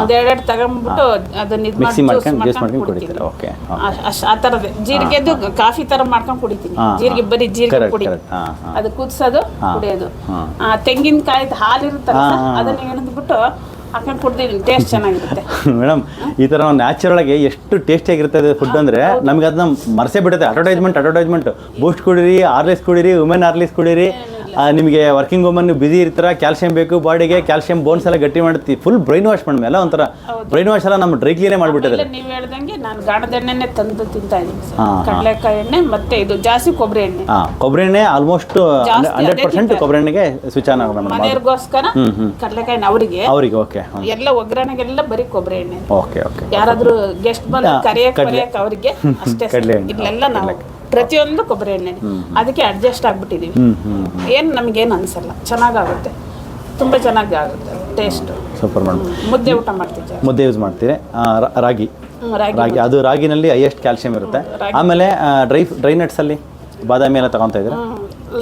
[SPEAKER 1] ಒಂದ್ ಎರಡೆರಡು ತಗೊಂಡ್ಬಿಟ್ಟು ಅದನ್ನ ಇದು
[SPEAKER 2] ಮಿಕ್ಸಿ ಮಾಡ್ಕೊಂಡು ಜ್ಯೂಸ್
[SPEAKER 1] ಮಾಡ್ಕೊಂಡು
[SPEAKER 2] ಕುಡಿತೀರಾ? ಓಕೆ
[SPEAKER 1] ಆ ಥರದ್ದು ಜೀರಿಗೆದು ಕಾಫಿ ತರ ಮಾಡ್ಕೊಂಡು ಕುಡಿತೀನಿ. ಜೀರಿಗೆ ಬರಿ ಜೀರಿಗೆ ಕುಡಿ ಅದು ಕುದಿಸೋದು. ಕುಡಿಯೋದು. ತೆಂಗಿನಕಾಯ್ದು ಹಾಲು ಇರುತ್ತಲ್ಲ. ಅದನ್ನ ಎಣದ್ಬಿಟ್ಟು ಹಾಕೊಂಡು ಕುಡ್ದಿದ್ದೀನಿ ಟೇಸ್ಟ್ ಚೆನ್ನಾಗಿರುತ್ತೆ.
[SPEAKER 2] ಮೇಡಮ್ ಈ ಥರ ನ್ಯಾಚುರಲ್ ಆಗಿ ಎಷ್ಟು ಟೇಸ್ಟಿಯಾಗಿರ್ತದೆ ಫುಡ್ ಅಂದರೆ ನಮಗೆ ಅದನ್ನ ಮರ್ಸೇ ಬಿಡುತ್ತೆ. ಅಡ್ವರ್ಟೈಸ್ಮೆಂಟ್ ಅಡ್ವರ್ಟೈಸ್ಮೆಂಟ್ ಬೂಸ್ಟ್ ಕುಡೀರಿ ಆರ್ಲಿಸ್ ಕುಡೀರಿ ವುಮೆನ್ ಆರ್ಲಿಸ್ ಕುಡೀರಿ. ನಿಮಗೆ ವರ್ಕಿಂಗ್ ವುಮನ್ ನೀವು ಬಿಸಿ ಇರ್ತೀರ ಕ್ಯಾಲ್ಸಿಯಂ ಬೇಕು ಬಾಡಿಗೆ ಕ್ಯಾಲ್ಸಿಯಂ ಬೋನ್ಸ್ ಎಲ್ಲ ಗಟ್ಟಿ ಮಾಡ್ತೀವಿ ಫುಲ್ ಬ್ರೈನ್ ವಾಶ್ ಮಾಡಿ ಎಲ್ಲ ಒಂಥರ ಬ್ರೈನ್ ವಾಶ್ ಎಲ್ಲ ನಮ್ಮ ಡ್ರೈ ಕ್ಲೀನೇ ಮಾಡಿಬಿಟ್ಟಿದ್ದಾರೆ.
[SPEAKER 1] ನೀವು ಹೇಳ್ದಂಗೆ ನಾನು ಗಾಣದ ಎಣ್ಣೆನೆ ತಂದು ತಿಂತಾ ಇದ್ದೀನಿ. ಕಡಲೆಕಾಯಿ ಎಣ್ಣೆ ಮತ್ತೆ ಇದು ಜಾಸ್ತಿ ಕೊಬ್ಬರಿ ಎಣ್ಣೆ.
[SPEAKER 2] ಕೊಬ್ಬರಿ ಎಣ್ಣೆ ಆಲ್ಮೋಸ್ಟ್ ಹಂಡ್ರೆಡ್ ಪರ್ಸೆಂಟ್. ಕೊಬ್ಬರಿ ಎಣ್ಣೆಗೆ ಸ್ವಿಚ್ ಆನ್ ಆಗೋಣ
[SPEAKER 1] ಮನೆಯವ್ರಿಗೋಸ್ಕರ ಕಡಲೆಕಾಯಿ. ಅವರಿಗೆ.
[SPEAKER 2] ಅವರಿಗೆ ಓಕೆ
[SPEAKER 1] ಎಲ್ಲ ಒಗ್ಗರಣೆಗೆಲ್ಲ ಬರೀ ಕೊಬ್ಬರಿ ಎಣ್ಣೆ.
[SPEAKER 2] ಓಕೆ ಓಕೆ
[SPEAKER 1] ಯಾರಾದರೂ ಗೆಸ್ಟ್ ಬಂದು ಕರೆಯಕ್ಕೆ ಅವರಿಗೆ ಅಷ್ಟೇ. ಇಲ್ಲೆಲ್ಲ ನಾವು ಪ್ರತಿಯೊಂದು ಕೊಬ್ಬರಿ ಎಣ್ಣೆ ಅದಕ್ಕೆ ಅಡ್ಜಸ್ಟ್ ಆಗ್ಬಿಟ್ಟಿದೀವಿ. ಏನು ನಮಗೇನು ಅನ್ಸಲ್ಲ. ಚೆನ್ನಾಗಾಗುತ್ತೆ. ತುಂಬ ಚೆನ್ನಾಗಿ ಆಗುತ್ತೆ ಟೇಸ್ಟು
[SPEAKER 2] ಸೂಪರ್ ಮೇಡಮ್
[SPEAKER 1] ಮುದ್ದೆ ಊಟ ಮಾಡ್ತೀವಿ
[SPEAKER 2] ಮುದ್ದೆ ಯೂಸ್ ಮಾಡ್ತೀರಿ. ಆ, ರಾ- ರಾಗಿ.
[SPEAKER 1] ರಾಗಿ
[SPEAKER 2] ಅದು ರಾಗಿನಲ್ಲಿ ಹೈಯೆಸ್ಟ್ ಕ್ಯಾಲ್ಸಿಯಂ ಇರುತ್ತೆ. ಆಮೇಲೆ ಡ್ರೈ ಡ್ರೈ ನಟ್ಸಲ್ಲಿ ಬಾದಾಮಿ ಎಲ್ಲ ತಗೊತಾ ಇದ್ರೆ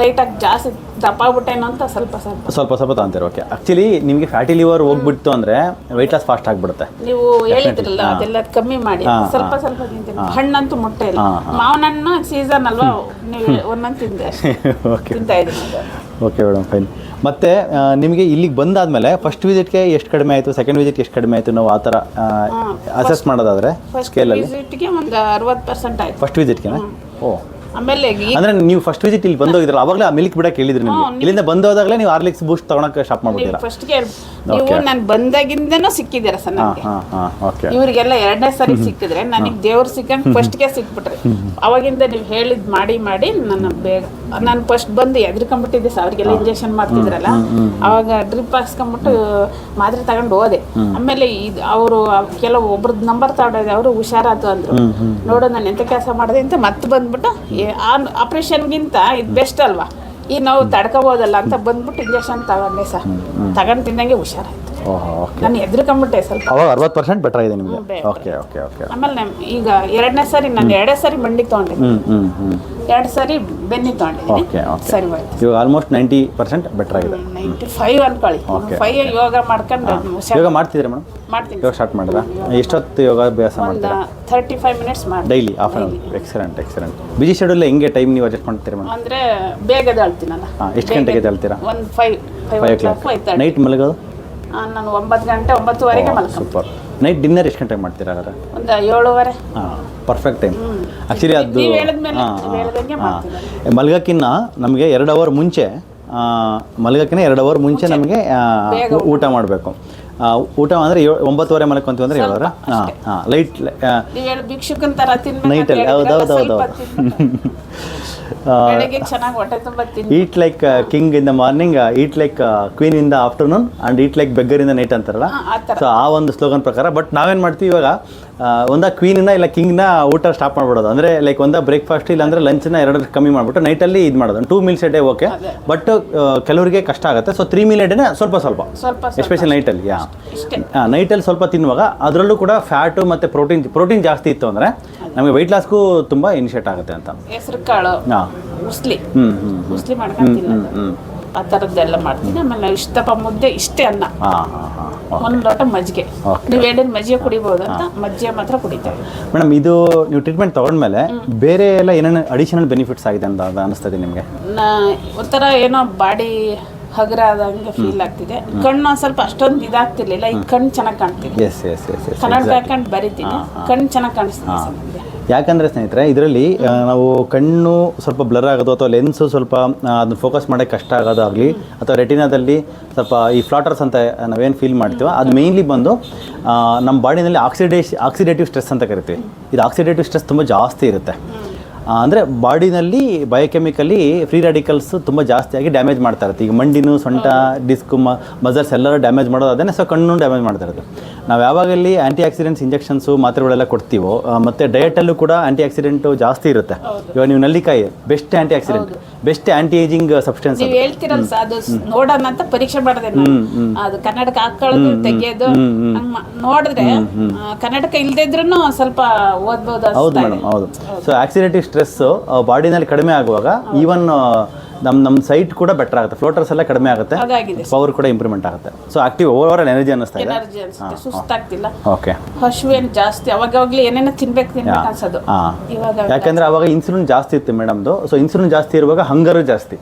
[SPEAKER 1] ಲೈಟಾಗಿ ಜಾಸ್ತಿ ದಪ್ಪ ಆಗ್ಬಿಟ್ಟೇನೋ ಅಂತ ಸ್ವಲ್ಪ ಸ್ವಲ್ಪ.
[SPEAKER 2] ಸ್ವಲ್ಪ ಸ್ವಲ್ಪ ತಗೊಂತೀರಿ ಓಕೆ ಆ್ಯಕ್ಚುಲಿ ನಿಮಗೆ ಫ್ಯಾಟಿ ಲಿವರ್ ಹೋಗ್ಬಿಡ್ತು ಅಂದರೆ ವೆಯ್ಟ್ ಲಾಸ್ ಫಾಸ್ಟ್ ಆಗಿಬಿಡುತ್ತೆ.
[SPEAKER 1] ನೀವು ಹೇಳಿದ್ರಲ್ಲ ಅದೆಲ್ಲ ಕಮ್ಮಿ ಮಾಡಿ. ಸ್ವಲ್ಪ ಸ್ವಲ್ಪ ತಿಂತೀನಿ ಹಣ್ಣಂತೂ ಮೊಟ್ಟೆ ಇಲ್ಲ. ಮಾವನನ್ನ ಸೀಸನ್ ಅಲ್ವಾ ನೀವು ಒಂದೊಂದು ತಿಂದೆ
[SPEAKER 2] ಓಕೆ
[SPEAKER 1] ತಿಂತಾ ಇದ್ದೀನಿ
[SPEAKER 2] ಓಕೆ ಮೇಡಮ್ ಫೈನ್ ಮತ್ತು ನಿಮಗೆ ಇಲ್ಲಿಗೆ ಬಂದಾದಮೇಲೆ ಫಸ್ಟ್ ವಿಸಿಟ್ಗೆ ಎಷ್ಟು ಕಡಿಮೆ ಆಯಿತು ಸೆಕೆಂಡ್ ವಿಸಿಟ್ಗೆ ಎಷ್ಟು ಕಡಿಮೆ ಆಯಿತು ನಾವು ಆ ಥರ ಅಸೆಸ್ ಮಾಡೋದಾದರೆ ಸ್ಕೇಲಲ್ಲಿ
[SPEAKER 1] ವಿಸಿಟ್ಗೆ ಒಂದು ಅರವತ್ತು ಪರ್ಸೆಂಟ್ ಆಯ್ತು.
[SPEAKER 2] ಫಸ್ಟ್ ವಿಸಿಟ್ಗೆ ಓ.
[SPEAKER 1] ಆಮೇಲೆ ಈ
[SPEAKER 2] ಅಂದರೆ ನೀವು ಫಸ್ಟ್ ವಿಸಿಟ್ ಇಲ್ಲಿ ಬಂದೋಗಿದ್ರಲ್ಲ ಅವಾಗಲೇ ಆ ಮಿಲ್ಕ್ ಬಿಡಕ್ಕೆ ಹೇಳಿದ್ರಿ ನಿಮಗೆ. ಇಲ್ಲಿಂದ ಬಂದೋದಾಗಲೇ ನೀವು ಆರ್ಲಿಕ್ಸ್ ಬೂಸ್ಟ್ ತಗೊಳಕ್ಕೆ ಶಾಪ್ ಮಾಡ್ಬೋದಿಲ್ಲ
[SPEAKER 1] ಫಸ್ಟ್ಗೆ ನೀವು ನಾನು ಬಂದಾಗಿಂದನೂ ಸಿಕ್ಕಿದ್ದೀರ ಸರ್ ನನಗೆ
[SPEAKER 2] ಓಕೆ
[SPEAKER 1] ಇವರಿಗೆಲ್ಲ ಎರಡನೇ ಸರಿ ಸಿಕ್ಕಿದ್ರೆ ನನಗೆ ದೇವ್ರು ಸಿಕ್ಕಂಗೆ ಫಸ್ಟ್ಗೆ ಸಿಕ್ಬಿಟ್ರಿ. ಅವಾಗಿಂದ ನೀವು ಹೇಳಿದ್ ಮಾಡಿ ಮಾಡಿ ನನ್ನ ಬೇಗ ನಾನು ಫಸ್ಟ್ ಬಂದು ಎದ್ರಿಕೊಂಡ್ಬಿಟ್ಟಿದ್ದೆ ಸರ್. ಅವ್ರಿಗೆಲ್ಲ ಇಂಜೆಕ್ಷನ್ ಮಾಡ್ತಿದ್ರಲ್ಲ. ಅವಾಗ ಡ್ರಿಪ್ ಹಾಕ್ಸ್ಕೊಂಬಿಟ್ಟು ಮಾತ್ರೆ ತಗೊಂಡು ಹೋದೆ. ಆಮೇಲೆ ಇದು ಅವರು ಕೆಲವು ಒಬ್ರದ್ದು ನಂಬರ್ ತಗೊಂಡಿದೆ ಅವರು ಹುಷಾರಾತು ಅಂದ್ರು. ನೋಡು ನಾನು ಎಂತ ಕೆಲಸ ಮಾಡಿದೆ ಅಂತ ಮತ್ತೆ ಬಂದ್ಬಿಟ್ಟು ಆಪ್ರೇಷನ್ಗಿಂತ ಇದು ಬೆಸ್ಟ್ ಅಲ್ವಾ? ಈ ನಾವು ತಡ್ಕೋಬೋದಲ್ಲ ಅಂತ ಬಂದ್ಬಿಟ್ಟು ಇಂಜೆಕ್ಷನ್ ತಗೊಂಡೆ ಸರ್. ತಗೊಂಡು ತಿನ್ನಂಗೆ ಹುಷಾರಾಯ್ತು. ನಾನು ಎದ್ರಿಕೊಂಡ್ಬಿಟ್ಟೆ ಸ್ವಲ್ಪ.
[SPEAKER 2] ಅವಾಗ ಅರವತ್ತು ಪರ್ಸೆಂಟ್ ಬೆಟರ್ ಆಗಿದೆ ನಿಮಗೆ. ಓಕೆ ಓಕೆ ಓಕೆ
[SPEAKER 1] ಆಮೇಲೆ ನಮ್ ಈಗ ಎರಡನೇ ಸಾರಿ ನಾನು ಎರಡೇ ಸಾರಿ ಮಂಡಿಗೆ ತೊಗೊಂಡಿದ್ದೀನಿ
[SPEAKER 2] ಹ್ಞೂ ಹ್ಞೂ ಹ್ಞೂ
[SPEAKER 1] ಎರಡು ಸರಿ ಬೆನ್ನಿ ತೊಗೊಂಡಿದ್ದೀನಿ
[SPEAKER 2] ಓಕೆ ಓಕೆ.
[SPEAKER 1] ಸರಿ ಹೋಯ್ತು.
[SPEAKER 2] ಇವಾಗ ಆಲ್ಮೋಸ್ಟ್ ನೈಂಟಿ ಪರ್ಸೆಂಟ್ ಬೆಟರ್ ಆಗಿದೆ.
[SPEAKER 1] ನೈಂಟಿ ಫೈವ್ ಅನ್ಕೊಳ್ಳಿ. ಫೈವ್ ಯೋಗ ಮಾಡ್ಕೊಂಡು ಹುಷಾರ್
[SPEAKER 2] ಯೋಗ ಮಾಡ್ತಿದ್ದೀರಾ ಮೇಡಮ್?
[SPEAKER 1] ಮಾಡ್ತೀನಿ.
[SPEAKER 2] ಯೋಗ ಸ್ಟಾರ್ಟ್ ಮಾಡಿದ್ರಾ? ಎಷ್ಟೊತ್ತು ಯೋಗಾಭ್ಯಾಸ
[SPEAKER 1] ಒಂದು
[SPEAKER 2] ಮಾಡ್ತೀರಾ?
[SPEAKER 1] ಥರ್ಟಿ ಫೈವ್ ಮಿನಿಟ್ಸ್ ಮಾಡಿ
[SPEAKER 2] daily half an hour excellent excellent busy schedule ಹೆಂಗೆ ಟೈಮ್ ನೀವು ಅಡ್ಜಸ್ಟ್ ಮಾಡ್ತೀರಾ ಮೇಡಮ್?
[SPEAKER 1] ಅಂದರೆ ಬೇಗ ಎದ್ದೇಳ್ತೀನಲ್ಲ.
[SPEAKER 2] ಹಾಂ ಎಷ್ಟು ಗಂಟೆಗೆ ಎದ್ದೇಳ್ತೀರಾ?
[SPEAKER 1] ಒಂದು five five
[SPEAKER 2] five
[SPEAKER 1] o'clock five thirty
[SPEAKER 2] night ಮಲಗೋದು?
[SPEAKER 1] ನಾನು ಒಂಬತ್ತು ಗಂಟೆ ಒಂಬತ್ತುವರೆಗೆ ಮಲ್ಕೊಂಡು
[SPEAKER 2] ಸೂಪರ್ ನೈಟ್ ಡಿನ್ನರ್ ಎಷ್ಟು ಗಂಟೆಗೆ ಮಾಡ್ತೀರಾ ಹಾಗಾದ್ರೆ?
[SPEAKER 1] ಒಂದು ಏಳುವರೆ.
[SPEAKER 2] ಹಾಂ ಪರ್ಫೆಕ್ಟ್ ಟೈಮ್ ಆ್ಯಕ್ಚುಲಿ ಅದು
[SPEAKER 1] ನೀವು ಹೇಳಿದ್ಮೇಲೆ
[SPEAKER 2] ಹಾಂ
[SPEAKER 1] ನೀವು ಹೇಳ್ದಂಗೆ ಮಾಡ್ತೀನಿ
[SPEAKER 2] ಮಲಗಕ್ಕಿನ್ನ ನಮಗೆ ಎರಡು ಅವರ್ ಮುಂಚೆ ಆ, ಮಲಗಕ್ಕಿನ್ನ ಎರಡು ಅವರ್ ಮುಂಚೆ ನಮಗೆ ಆ, ಊಟ ಮಾಡಬೇಕು. ಊಟ ಅಂದರೆ ಒಂಬತ್ತುವರೆ ಮಲ್ಕೊಂತೀವಿ ಅಂದರೆ ಏಳು ಅವರ ಹಾಂ ಹಾಂ ಲೈಟ್
[SPEAKER 1] ನೀವು ಹೇಳಿ ಭಿಕ್ಷುಕನ್ ಥರ ತಿನ್ಬೇಕು
[SPEAKER 2] ನೈಟಲ್ಲಿ ಹೌದು ಹೌದು ಹೌದು
[SPEAKER 1] ತಿನ್
[SPEAKER 2] eat like king in the morning eat like queen in the afternoon and eat like beggar in the night ಅಂತಾರಲ್ಲ? ಸೊ ಆ ಒಂದು ಸ್ಲೋಗನ್ ಪ್ರಕಾರ ಬಟ್ ನಾವೇನು ಮಾಡ್ತೀವಿ ಇವಾಗ ಒಂದ ಕ್ವೀನಿನ ಇಲ್ಲ ಕಿಂಗ್ನ ಊಟ ಸ್ಟಾಪ್ ಮಾಡ್ಬಿಡೋದು. ಅಂದರೆ ಲೈಕ್ ಒಂದ ಬ್ರೇಕ್ಫಾಸ್ಟ್ ಇಲ್ಲ ಅಂದರೆ ಲಂಚ್ನ ಎರಡು ಕಮ್ಮಿ ಮಾಡಿಬಿಟ್ಟು ನೈಟಲ್ಲಿ ಇದು ಮಾಡೋದು. Two meals a day okay but ಕೆಲವರಿಗೆ ಕಷ್ಟ ಆಗುತ್ತೆ. ಸೊ ತ್ರೀ ಮೀಲ್ ಡೇನೆ ಸ್ವಲ್ಪ ಸ್ವಲ್ಪ. ಎಸ್ಪೆಷಲಿ ನೈಟಲ್ಲಿ ಯಾ
[SPEAKER 1] ನೈಟ್
[SPEAKER 2] ನೈಟಲ್ಲಿ ಸ್ವಲ್ಪ ತಿನ್ನುವಾಗ ಅದರಲ್ಲೂ ಕೂಡ ಫ್ಯಾಟು ಮತ್ತು ಪ್ರೋಟೀನ್ ಪ್ರೋಟೀನ್ ಜಾಸ್ತಿ ಇತ್ತು ಅಂದರೆ ನಮಗೆ ವೆಯ್ಟ್ ಲಾಸ್ಗೂ ತುಂಬ ಇನಿಷಿಯೇಟ್ ಆಗುತ್ತೆ ಅಂತ.
[SPEAKER 1] ಹೆಸರು ಕಾಳು
[SPEAKER 2] ಹಾಂ. ಹ್ಞೂ
[SPEAKER 1] ಮುಸ್ಲಿ ಮಾಡ್ಕೊಂಡು
[SPEAKER 2] ಹ್ಞೂ
[SPEAKER 1] ಆ ಥರದ್ದೆಲ್ಲ ಮಾಡ್ತೀನಿ. ಆಮೇಲೆ ನಾವು ಇಷ್ಟಪ್ಪ ಮುದ್ದೆ ಇಷ್ಟೇ ಅನ್ನ. ಒಂದು ಲೋಟ ಮಜ್ಜಿಗೆ. ನೀವು ಹೇಳಿದ ಮಜ್ಜಿಗೆ ಕುಡಿಬೋದು ಅಂತ ಮಜ್ಜಿಗೆ ಮಾತ್ರ ಕುಡಿತೇವೆ
[SPEAKER 2] ಮೇಡಮ್ ಇದು ನೀವು ಟ್ರೀಟ್ಮೆಂಟ್ ತಗೊಂಡ್ಮೇಲೆ ಬೇರೆ ಎಲ್ಲ ಏನೇನು ಅಡಿಷನಲ್ ಬೆನಿಫಿಟ್ಸ್ ಆಗಿದೆ ಅಂತ ಅನಿಸ್ತದೆ ನಿಮಗೆ?
[SPEAKER 1] ಒಂಥರ ಏನೋ ಬಾಡಿ ಹಗುರ ಆದಂಗೆ ಫೀಲ್ ಆಗ್ತಿದೆ. ಕಣ್ಣು ಒಂದ್ ಸ್ವಲ್ಪ ಅಷ್ಟೊಂದು ಇದಾಗ್ತಿರ್ಲಿಲ್ಲ ಈಗ ಕಣ್ಣು ಚೆನ್ನಾಗಿ ಕಾಣ್ತಿದೆ. ಕನ್ನಡ ಹಾಕೊಂಡು ಬರಿತೀನಿ. ಕಣ್ಣು ಚೆನ್ನಾಗಿ ಕಾಣಿಸ್ತಿದೆ.
[SPEAKER 2] ಯಾಕಂದರೆ ಸ್ನೇಹಿತರೆ, ಇದರಲ್ಲಿ ನಾವು ಕಣ್ಣು ಸ್ವಲ್ಪ ಬ್ಲರ್ ಆಗೋದು ಅಥವಾ ಲೆನ್ಸು ಸ್ವಲ್ಪ ಅದನ್ನ ಫೋಕಸ್ ಮಾಡೋಕ್ಕೆ ಕಷ್ಟ ಆಗೋದಾಗಲಿ ಅಥವಾ ರೆಟಿನಾದಲ್ಲಿ ಸ್ವಲ್ಪ ಈ ಫ್ಲಾಟರ್ಸ್ ಅಂತ ನಾವೇನು ಫೀಲ್ ಮಾಡ್ತೀವೋ, ಅದು ಮೇಯ್ನ್ಲಿ ಬಂದು ನಮ್ಮ ಬಾಡಿನಲ್ಲಿ ಆಕ್ಸಿಡೇಶ್ ಆಕ್ಸಿಡೇಟಿವ್ ಸ್ಟ್ರೆಸ್ ಅಂತ ಕರಿತೀವಿ. ಇದು ಆಕ್ಸಿಡೇಟಿವ್ ಸ್ಟ್ರೆಸ್ ತುಂಬ ಜಾಸ್ತಿ ಇರುತ್ತೆ. ಅಂದರೆ ಬಾಡಿನಲ್ಲಿ ಬಯೋಕೆಮಿಕಲಿ ಫ್ರೀ ರ್ಯಾಡಿಕಲ್ಸ್ ತುಂಬ ಜಾಸ್ತಿಯಾಗಿ ಡ್ಯಾಮೇಜ್ ಮಾಡ್ತಾ ಇರುತ್ತೆ. ಈಗ ಮಂಡಿನೂ ಸೊಂಟ ಡಿಸ್ಕ್ ಮಸಲ್ಸ್ ಎಲ್ಲರೂ ಡ್ಯಾಮೇಜ್ ಮಾಡೋದು ಅದನ್ನೇ ಸೊ ಕಣ್ಣು ಡ್ಯಾಮೇಜ್ ಮಾಡ್ತಾ ಇರುತ್ತೆ. ನಾವು ಯಾವಾಗಲ್ಲಿ ಆ್ಯಂಟಿ ಆಕ್ಸಿಡೆಂಟ್ಸ್ ಇಂಜೆಕ್ಷನ್ಸು ಮಾತ್ರೆಗಳೆಲ್ಲ ಕೊಡ್ತೀವೋ ಮತ್ತು ಡಯಟಲ್ಲೂ ಕೂಡ ಆ್ಯಂಟಿ ಆಕ್ಸಿಡೆಂಟು ಜಾಸ್ತಿ ಇರುತ್ತೆ. ಇವಾಗ ನೀವು ನಲ್ಲಿಕಾಯಿ best antioxidant best anti ageing substance
[SPEAKER 1] ನೀವು ಹೇಳ್ತಿರಲ್ಲ ಸರ್ ಅದು ನೋಡೋಣ ಅಂತ ಪರೀಕ್ಷೆ ಮಾಡಿದೆ ಅದು ಕನ್ನಡಕ ಹಾಕೊಳ್ಳೋದು ತೆಗೆಯೋದು ನೋಡಿದ್ರೆ ಕನ್ನಡಕ ಇಲ್ದಿದ್ರು ಸ್ವಲ್ಪ ಓದ್ಬೋದು
[SPEAKER 2] ಹೌದು ಮೇಡಮ್ ಹೌದು. ಸೊ ಆಕ್ಸಿಡೇಟಿವ್ ಸ್ಟ್ರೆಸ್ಸು ಬಾಡಿನಲ್ಲಿ ಕಡಿಮೆ ಆಗುವಾಗ ಈವನ್ ನಮ್ಮ ನಮ್ಮ ಸೈಟ್ ಕೂಡ ಬೆಟರ್ ಆಗುತ್ತೆ. ಫ್ಲೋಟರ್ಸ್ ಎಲ್ಲ ಕಡಿಮೆ ಆಗುತ್ತೆ. ಪವರ್ ಕೂಡ ಇಂಪ್ರೂವ್ಮೆಂಟ್ ಆಗುತ್ತೆ. So active overall energy ಅನ್ನಿಸ್ತಾ ಇದೆ.
[SPEAKER 1] ಎನರ್ಜಿ ಅನ್ಸುತ್ತೆ ಸುಸ್ತಾಗ್ತಿಲ್ಲ
[SPEAKER 2] ಓಕೆ
[SPEAKER 1] ಹಶುವೇನ್ ಜಾಸ್ತಿ ಅವಾಗವಾಗ್ಲಿ ಏನೇನೋ ತಿನ್ಬೇಕು ತಿನ್ಬೇಕು ಅನ್ಸೋದು.
[SPEAKER 2] ಹಾಂ.
[SPEAKER 1] ಇವಾಗ
[SPEAKER 2] ಯಾಕಂದ್ರೆ ಅವಾಗ ಇನ್ಸುಲಿನ್ ಜಾಸ್ತಿ ಇತ್ತು ಮೇಡಮ್ದು ಸೊ ಇನ್ಸುಲಿನ್ ಜಾಸ್ತಿ ಇರುವಾಗ ಹಂಗರು ಜಾಸ್ತಿ.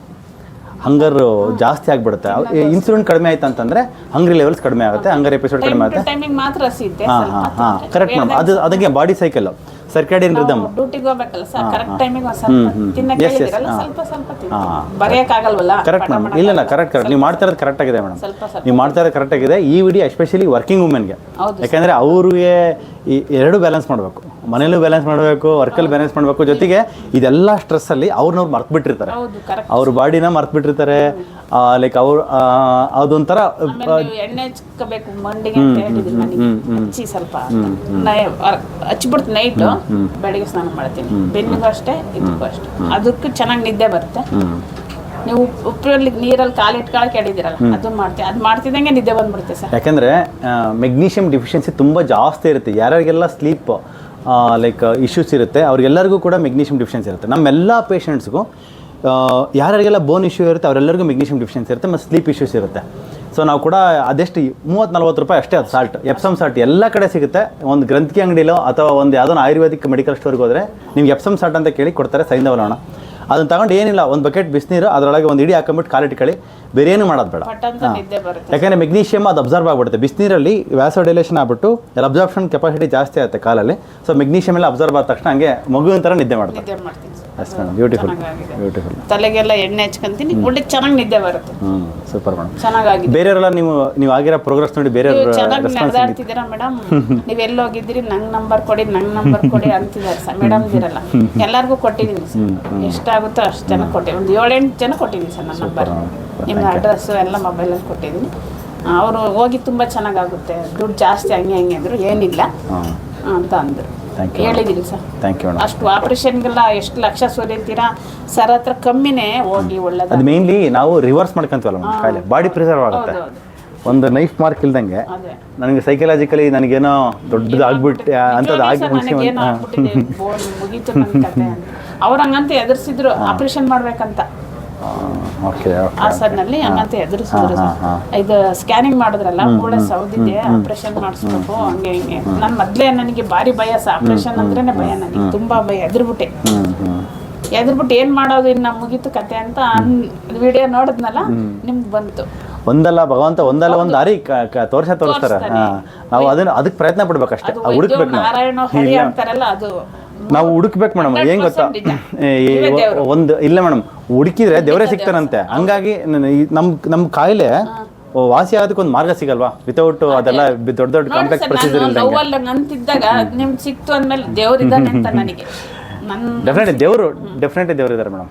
[SPEAKER 2] ಹಂಗರ್ ಜಾಸ್ತಿ ಆಗಿಬಿಡುತ್ತೆ. ಇನ್ಸುಲಿನ್ ಕಡಿಮೆ ಆಯ್ತು ಅಂತಂದ್ರೆ ಹಂಗ್ರಿ ಲೆವೆಲ್ಸ್ ಕಡಿಮೆ ಆಗುತ್ತೆ. ಹಂಗರ್ ಎಪಿಸೋಡ್ ಕಡಿಮೆ ಆಗುತ್ತೆ.
[SPEAKER 1] ಟೈಮಿಂಗ್ ಮಾತ್ರ ಹಸಿದ್ದೆ
[SPEAKER 2] ಹಾಂ ಹಾಂ ಹಾಂ. ಕರೆಕ್ಟ್ ಮೇಡಮ್ ಅದು ಅದಕ್ಕೆ ಬಾಡಿ ಸೈಕಲ್ ಸರ್ಕ್ಯಾಡಿಯನ್ ರಿದಮ್.
[SPEAKER 1] ಡ್ಯೂಟಿಗೆ ಹೋಗ್ಬೇಕಲ್ಲ ಸರ್ ಕರೆಕ್ಟ್ ಟೈಮಿಗೆ ಸ್ವಲ್ಪ ತಿನ್ನಕ್ಕೆ. ಹೇಳಿದಿರಲ್ಲ ಸ್ವಲ್ಪ ಸ್ವಲ್ಪ ಬರೆಯಕ ಬರೆಯಕ್ಕಾಗಲ್ವಲ್ಲ?
[SPEAKER 2] ಕರೆಕ್ಟ್ ಮೇಡಮ್ ಇಲ್ಲ ಇಲ್ಲ ಕರೆಕ್ಟ್ ಕರೆಕ್ಟ್ ನೀವು ಮಾಡ್ತಾ ಇರೋದು ಕರೆಕ್ಟ್ ಆಗಿದೆ ಮೇಡಮ್. ನೀವು ಮಾಡ್ತಾ ಇರೋದು ಕರೆಕ್ಟ್ ಆಗಿದೆ. ಈ ವಿಡಿಯೋ ಎಸ್ಪೆಷಲಿ ವರ್ಕಿಂಗ್ ವುಮೆನ್ಗೆ
[SPEAKER 1] ಯಾಕಂದರೆ
[SPEAKER 2] ಯಾಕಂದ್ರೆ ಅವ್ರಿಗೆ ಈ ಎರಡು ಬ್ಯಾಲೆನ್ಸ್ ಮಾಡಬೇಕು. ಮನೇಲೂ ಬ್ಯಾಲೆನ್ಸ್ ಮಾಡಬೇಕು ವರ್ಕಲ್ಲಿ ಬ್ಯಾಲೆನ್ಸ್ ಮಾಡಬೇಕು ಜೊತೆಗೆ ಇದೆಲ್ಲ ಸ್ಟ್ರೆಸ್ಸಲ್ಲಿ ಅವ್ರನ್ನವ್ರು ಮರ್ತು ಬಿಟ್ಟಿರ್ತಾರೆ ಅವ್ರ ಬಾಡಿನ ಮರ್ತು ಬಿಟ್ಟಿರ್ತಾರೆ ಲೈಕ್ ಅವ್ರು ಅದೊಂಥರ
[SPEAKER 1] ಎಣ್ಣೆ ಹಚ್ಕೋಬೇಕು ಮಂಡಿಗೆ ಅಂತ ನನಗೆ ಹಚ್ಚಿ ಸ್ವಲ್ಪ ಹಚ್ಬಿಡ್ತು ನೈಟು ಬೆಳಿಗ್ಗೆ ಸ್ನಾನ ಮಾಡ್ತೀನಿ. ಬೆನ್ನಿಗೂ ಅಷ್ಟೇ ಇದಕ್ಕೂ ಅಷ್ಟೇ. ಅದಕ್ಕೆ ಚೆನ್ನಾಗಿ ನಿದ್ದೆ ಬರುತ್ತೆ. ನೀವು ಉಪ್ಪಲ್ಲಿ ನೀರಲ್ಲಿ ಅದು ಮಾಡ್ತೀವಿ ಅದು ಮಾಡ್ತಿದ್ದಂಗೆ ನಿದ್ದೆ ಬಂದ್ಬಿಡುತ್ತೆ ಸರ್.
[SPEAKER 2] ಯಾಕೆಂದರೆ ಮೆಗ್ನೀಷಿಯಮ್ ಡಿಫಿಷಿಯನ್ಸಿ ತುಂಬ ಜಾಸ್ತಿ ಇರುತ್ತೆ. ಯಾರ್ಯಾರಿಗೆಲ್ಲ ಸ್ಲೀಪ್ ಲೈಕ್ ಇಶ್ಯೂಸ್ ಇರುತ್ತೆ ಅವ್ರಿಗೆಲ್ಲರಿಗೂ ಕೂಡ ಮೆಗ್ನೀಷಿಯಮ್ ಡಿಫಿಷಿಯನ್ಸಿ ಇರುತ್ತೆ. ನಮ್ಮೆಲ್ಲ ಪೇಷಂಟ್ಸ್ಗೂ ಯಾರ್ಯಾರಿಗೆಲ್ಲ ಬೋನ್ ಇಶ್ಯೂ ಇರುತ್ತೆ ಅವರೆಲ್ಲರಿಗೂ ಮೆಗ್ನೀಷಿಯಮ್ ಡಿಫಿಷಿಯನ್ಸಿ ಇರುತ್ತೆ ಮತ್ತು ಸ್ಲೀಪ್ ಇಶ್ಯೂಸ್ ಇರುತ್ತೆ. ಸೊ ನಾವು ಕೂಡ ಅದೆಷ್ಟು ಮೂವತ್ತು ನಲ್ವತ್ತು ರೂಪಾಯಿ ಅಷ್ಟೇ ಅದು ಸಾಲ್ಟ್ ಎಪ್ಸಮ್ ಸಾಲ್ಟ್ ಎಲ್ಲ ಕಡೆ ಸಿಗುತ್ತೆ. ಒಂದು ಗ್ರಂಥಿ ಅಂಗಡಿಲೋ ಅಥವಾ ಒಂದು ಯಾವುದೋ ಆಯುರ್ವೇದಿಕ್ ಮೆಡಿಕಲ್ ಸ್ಟೋರ್ಗೆ ಹೋದರೆ ನಿಮ್ಗೆ ಎಪ್ಸಮ್ ಸಾಲ್ಟ್ ಅಂತ ಕೇಳಿ ಕೊಡ್ತಾರೆ ಸೈಂಧವಲವಣ ಅದನ್ನು ತಗೊಂಡು ಏನಿಲ್ಲ ಒಂದು ಬಕೆಟ್ ಬಿಸಿನೀರು ಅದರೊಳಗೆ ಒಂದು ಇಡಿ ಹಾಕೊಂಬಿಟ್ಟು ಕಾಲಿಟ್ಕೊಳ್ಳಿ ಬೇರೆ ಏನು ಮಾಡೋದು ಬೇಡ. ಯಾಕಂದ್ರೆ ಮೆಗ್ನೀಷಿಯಮ್ ಅದು ಅಬ್ಸರ್ವ್ ಆಗಿಬಿಡುತ್ತೆ. ಬಿಸಿನೀರಲ್ಲಿ ವ್ಯಾಸೋಡೈಲೇಷನ್ ಆಗ್ಬಿಟ್ಟು ಅಬ್ಸಾರ್ಪ್ಷನ್ ಕೆಪಾಸಿಟಿ ಜಾಸ್ತಿ ಆಗುತ್ತೆ ಕಾಲಲ್ಲಿ. ಸೊ ಮೆಗ್ನೀಷಿಯಮ್ ಎಲ್ಲ ಅಬ್ಸರ್ವ್ ಆದ ತಕ್ಷಣ ಹಂಗೆ ಮಗುವಿನ ಥರ ನಿದ್ದೆ ಮಾಡ್ತಾರೆ. ಅಷ್ಟು ಮೇಡಮ್ ಬ್ಯೂಟಿಫುಲ್
[SPEAKER 1] ಚೆನ್ನಾಗಾಗಿದೆ.
[SPEAKER 2] ಬ್ಯೂಟಿಫುಲ್
[SPEAKER 1] ತಲೆಗೆಲ್ಲ ಎಣ್ಣೆ ಹಚ್ಕೊಂತೀನಿ. ಒಳ್ಳೆ ಚೆನ್ನಾಗಿ ನಿದ್ದೆ ಬರುತ್ತೆ.
[SPEAKER 2] ಹ್ಞೂ ಸೂಪರ್ ಮೇಡಮ್
[SPEAKER 1] ಚೆನ್ನಾಗಾಗಿದೆ.
[SPEAKER 2] ಬೇರೆಯವರೆಲ್ಲ ನೀವು ನೀವು ಆಗಿರೋ ಪ್ರೋಗ್ರೆಸ್ ನೋಡಿ ಬೇರೆ
[SPEAKER 1] ಚೆನ್ನಾಗಿ
[SPEAKER 2] ರೆಸ್ಪಾನ್ಸ್
[SPEAKER 1] ನಡೆದಾಡ್ತಿದ್ದೀರಾ ಮೇಡಮ್ ನೀವ್ ಎಲ್ಲಿ ಹೋಗಿದ್ದೀರಿ ನಂಗ್ ನಂಬರ್ ಕೊಡಿ ನಂಗ್ ನಂಬರ್ ಕೊಡಿ ಅಂತಿದ್ದಾರೆ ಸರ್. ಮೇಡಮ್ ಇದಿರಲ್ಲ. ಎಲ್ಲರಿಗೂ ಕೊಟ್ಟಿದ್ದೀನಿ ಸರ್. ಎಷ್ಟಾಗುತ್ತೋ ಅಷ್ಟು ಜನ ಕೊಟ್ಟಿದ್ದೀನಿ ಒಂದು ಏಳೆಂಟು ಜನ ಕೊಟ್ಟಿದ್ದೀನಿ ಸರ್ ನನ್ನ ನಂಬರ್ ನಿಮ್ಮ ಅಡ್ರೆಸ್ಸು ಎಲ್ಲ ಮೊಬೈಲಲ್ಲಿ ಕೊಟ್ಟಿದ್ದೀನಿ. ಅವರು ಹೋಗಿ ತುಂಬ ಚೆನ್ನಾಗಾಗುತ್ತೆ. ದುಡ್ಡು ಜಾಸ್ತಿ ಹಂಗೆ ಹಂಗೆ ಅಂದರು ಏನಿಲ್ಲ.
[SPEAKER 2] ಹಾಂ
[SPEAKER 1] ಅಂತ ಅಂದರು.
[SPEAKER 2] Thank you.
[SPEAKER 1] ಹೇಳಿದ್ದೀನಿ ಸರ್.
[SPEAKER 2] ಥ್ಯಾಂಕ್ ಯು
[SPEAKER 1] ಅಷ್ಟು ಆಪ್ರೇಷನ್ಗೆಲ್ಲ ಎಷ್ಟು ಲಕ್ಷ ಸೋಲಿರ್ತೀರಾ ಸರ್ ಹತ್ರ ಕಮ್ಮಿನೇ ಹೋಗಿ ಒಳ್ಳೇದು
[SPEAKER 2] ಅದು ಮೇನ್ಲಿ ನಾವು ರಿವರ್ಸ್ ಮಾಡ್ಕೊಂತೀವಲ್ಲ ನಮ್ಮ ಕಾಯಿಲೆ. ಬಾಡಿ ಪ್ರಿಸರ್ವ್ ಆಗುತ್ತೆ. ಒಂದು ನೈಫ್ ಮಾರ್ಕ್ ಇಲ್ದಂಗೆ ನನಗೆ ಸೈಕಲಾಜಿಕಲಿ ನನಗೇನೋ ದೊಡ್ಡದು ಆಗ್ಬಿಟ್ಟೆ ಅಂಥದ್ದು ಆಗಿ
[SPEAKER 1] ಮುಗೀತು ನನ್ನ ಕತೆ ಅವ್ರು ಹಂಗಂತ ಎದುರಿಸಿದ್ರು ಆಪರೇಷನ್ ಮಾಡ್ಬೇಕಂತ.
[SPEAKER 2] ಓಕೆ
[SPEAKER 1] ಹಾಸನಲ್ಲಿ ಹಂಗಂತ ಎದುರಿಸಿದ್ರು. ಇದು ಸ್ಕ್ಯಾನಿಂಗ್ ಮಾಡಿದ್ರಲ್ಲ ಮೂಳೆ ಸೌದಿದೆ ಆಪರೇಷನ್ ಮಾಡಿಸ್ಬೇಕು ಹಂಗೆ ಹಿಂಗೆ. ನಾನು ಮೊದ್ಲೇ ನನಗೆ ಭಾರಿ ಭಯ ಆಪರೇಷನ್ ಅಂದ್ರೇನೆ ಭಯ ನನಗೆ ತುಂಬಾ ಭಯ ಎದುರ್ಬಿಟ್ಟೆ ಎದುರ್ಬಿಟ್ಟು ಏನ್ ಮಾಡೋದು ಇನ್ನ ಮುಗೀತು ಕತೆ ಅಂತ ವಿಡಿಯೋ ನೋಡಿದ್ನಲ್ಲ ನಿಮ್ಗೆ ಬಂತು.
[SPEAKER 2] ಒಂದಲ್ಲ ಭಗವಂತ ಒಂದಲ್ಲ ಒಂದು ದಾರಿ ತೋರ್ಸ ತೋರಿಸ್ತಾರೆ. ನಾವು ಅದನ್ನ ಅದಕ್ಕೆ ಪ್ರಯತ್ನ ಪಡ್ಬೇಕಷ್ಟೇ. ಹುಡುಕ್ಬೇಕು ನಾವು.
[SPEAKER 1] ಅದು.
[SPEAKER 2] ನಾವು ಹುಡುಕ್ಬೇಕು ಮೇಡಮ್ ಏನ್ ಗೊತ್ತಾ?
[SPEAKER 1] 100% ನಿಜ.
[SPEAKER 2] ಏ, ಈ
[SPEAKER 1] ನೀವೇ ದೇವ್ರು.
[SPEAKER 2] ಒಂದು ಇಲ್ಲ ಮೇಡಮ್. ಹುಡುಕಿದ್ರೆ ದೇವರೇ ಸಿಗ್ತಾರಂತೆ ಹಂಗಾಗಿ ನನ್ನ ಈ- ನಮ್ ನಮ್ ಕಾಯಿಲೆ ವಾಸಿ ಆಗೋದಕ್ಕೆ ಒಂದು ಮಾರ್ಗ ಸಿಗಲ್ವಾ? ವಿತೌಟ್ ಅದೆಲ್ಲ ದೊಡ್ಡ ದೊಡ್ಡ ಕಾಂಪ್ಲೆಕ್ಸ್ ಪ್ರೊಸೀಜರ್
[SPEAKER 1] ಇಲ್ಲ ನಿಮ್ಗೆ ಸಿಕ್ತು ಅಂದ್ಮೇಲೆ ದೇವ್ರಿದ್ದಾನೆ ಅಂತ ನನಗೆ.
[SPEAKER 2] ಡೆಫಿನೆಟ್ಲಿ ದೇವರು ಡೆಫಿನೆಟ್ಲಿ ದೇವರು ಇದ್ದಾರೆ ಮೇಡಮ್.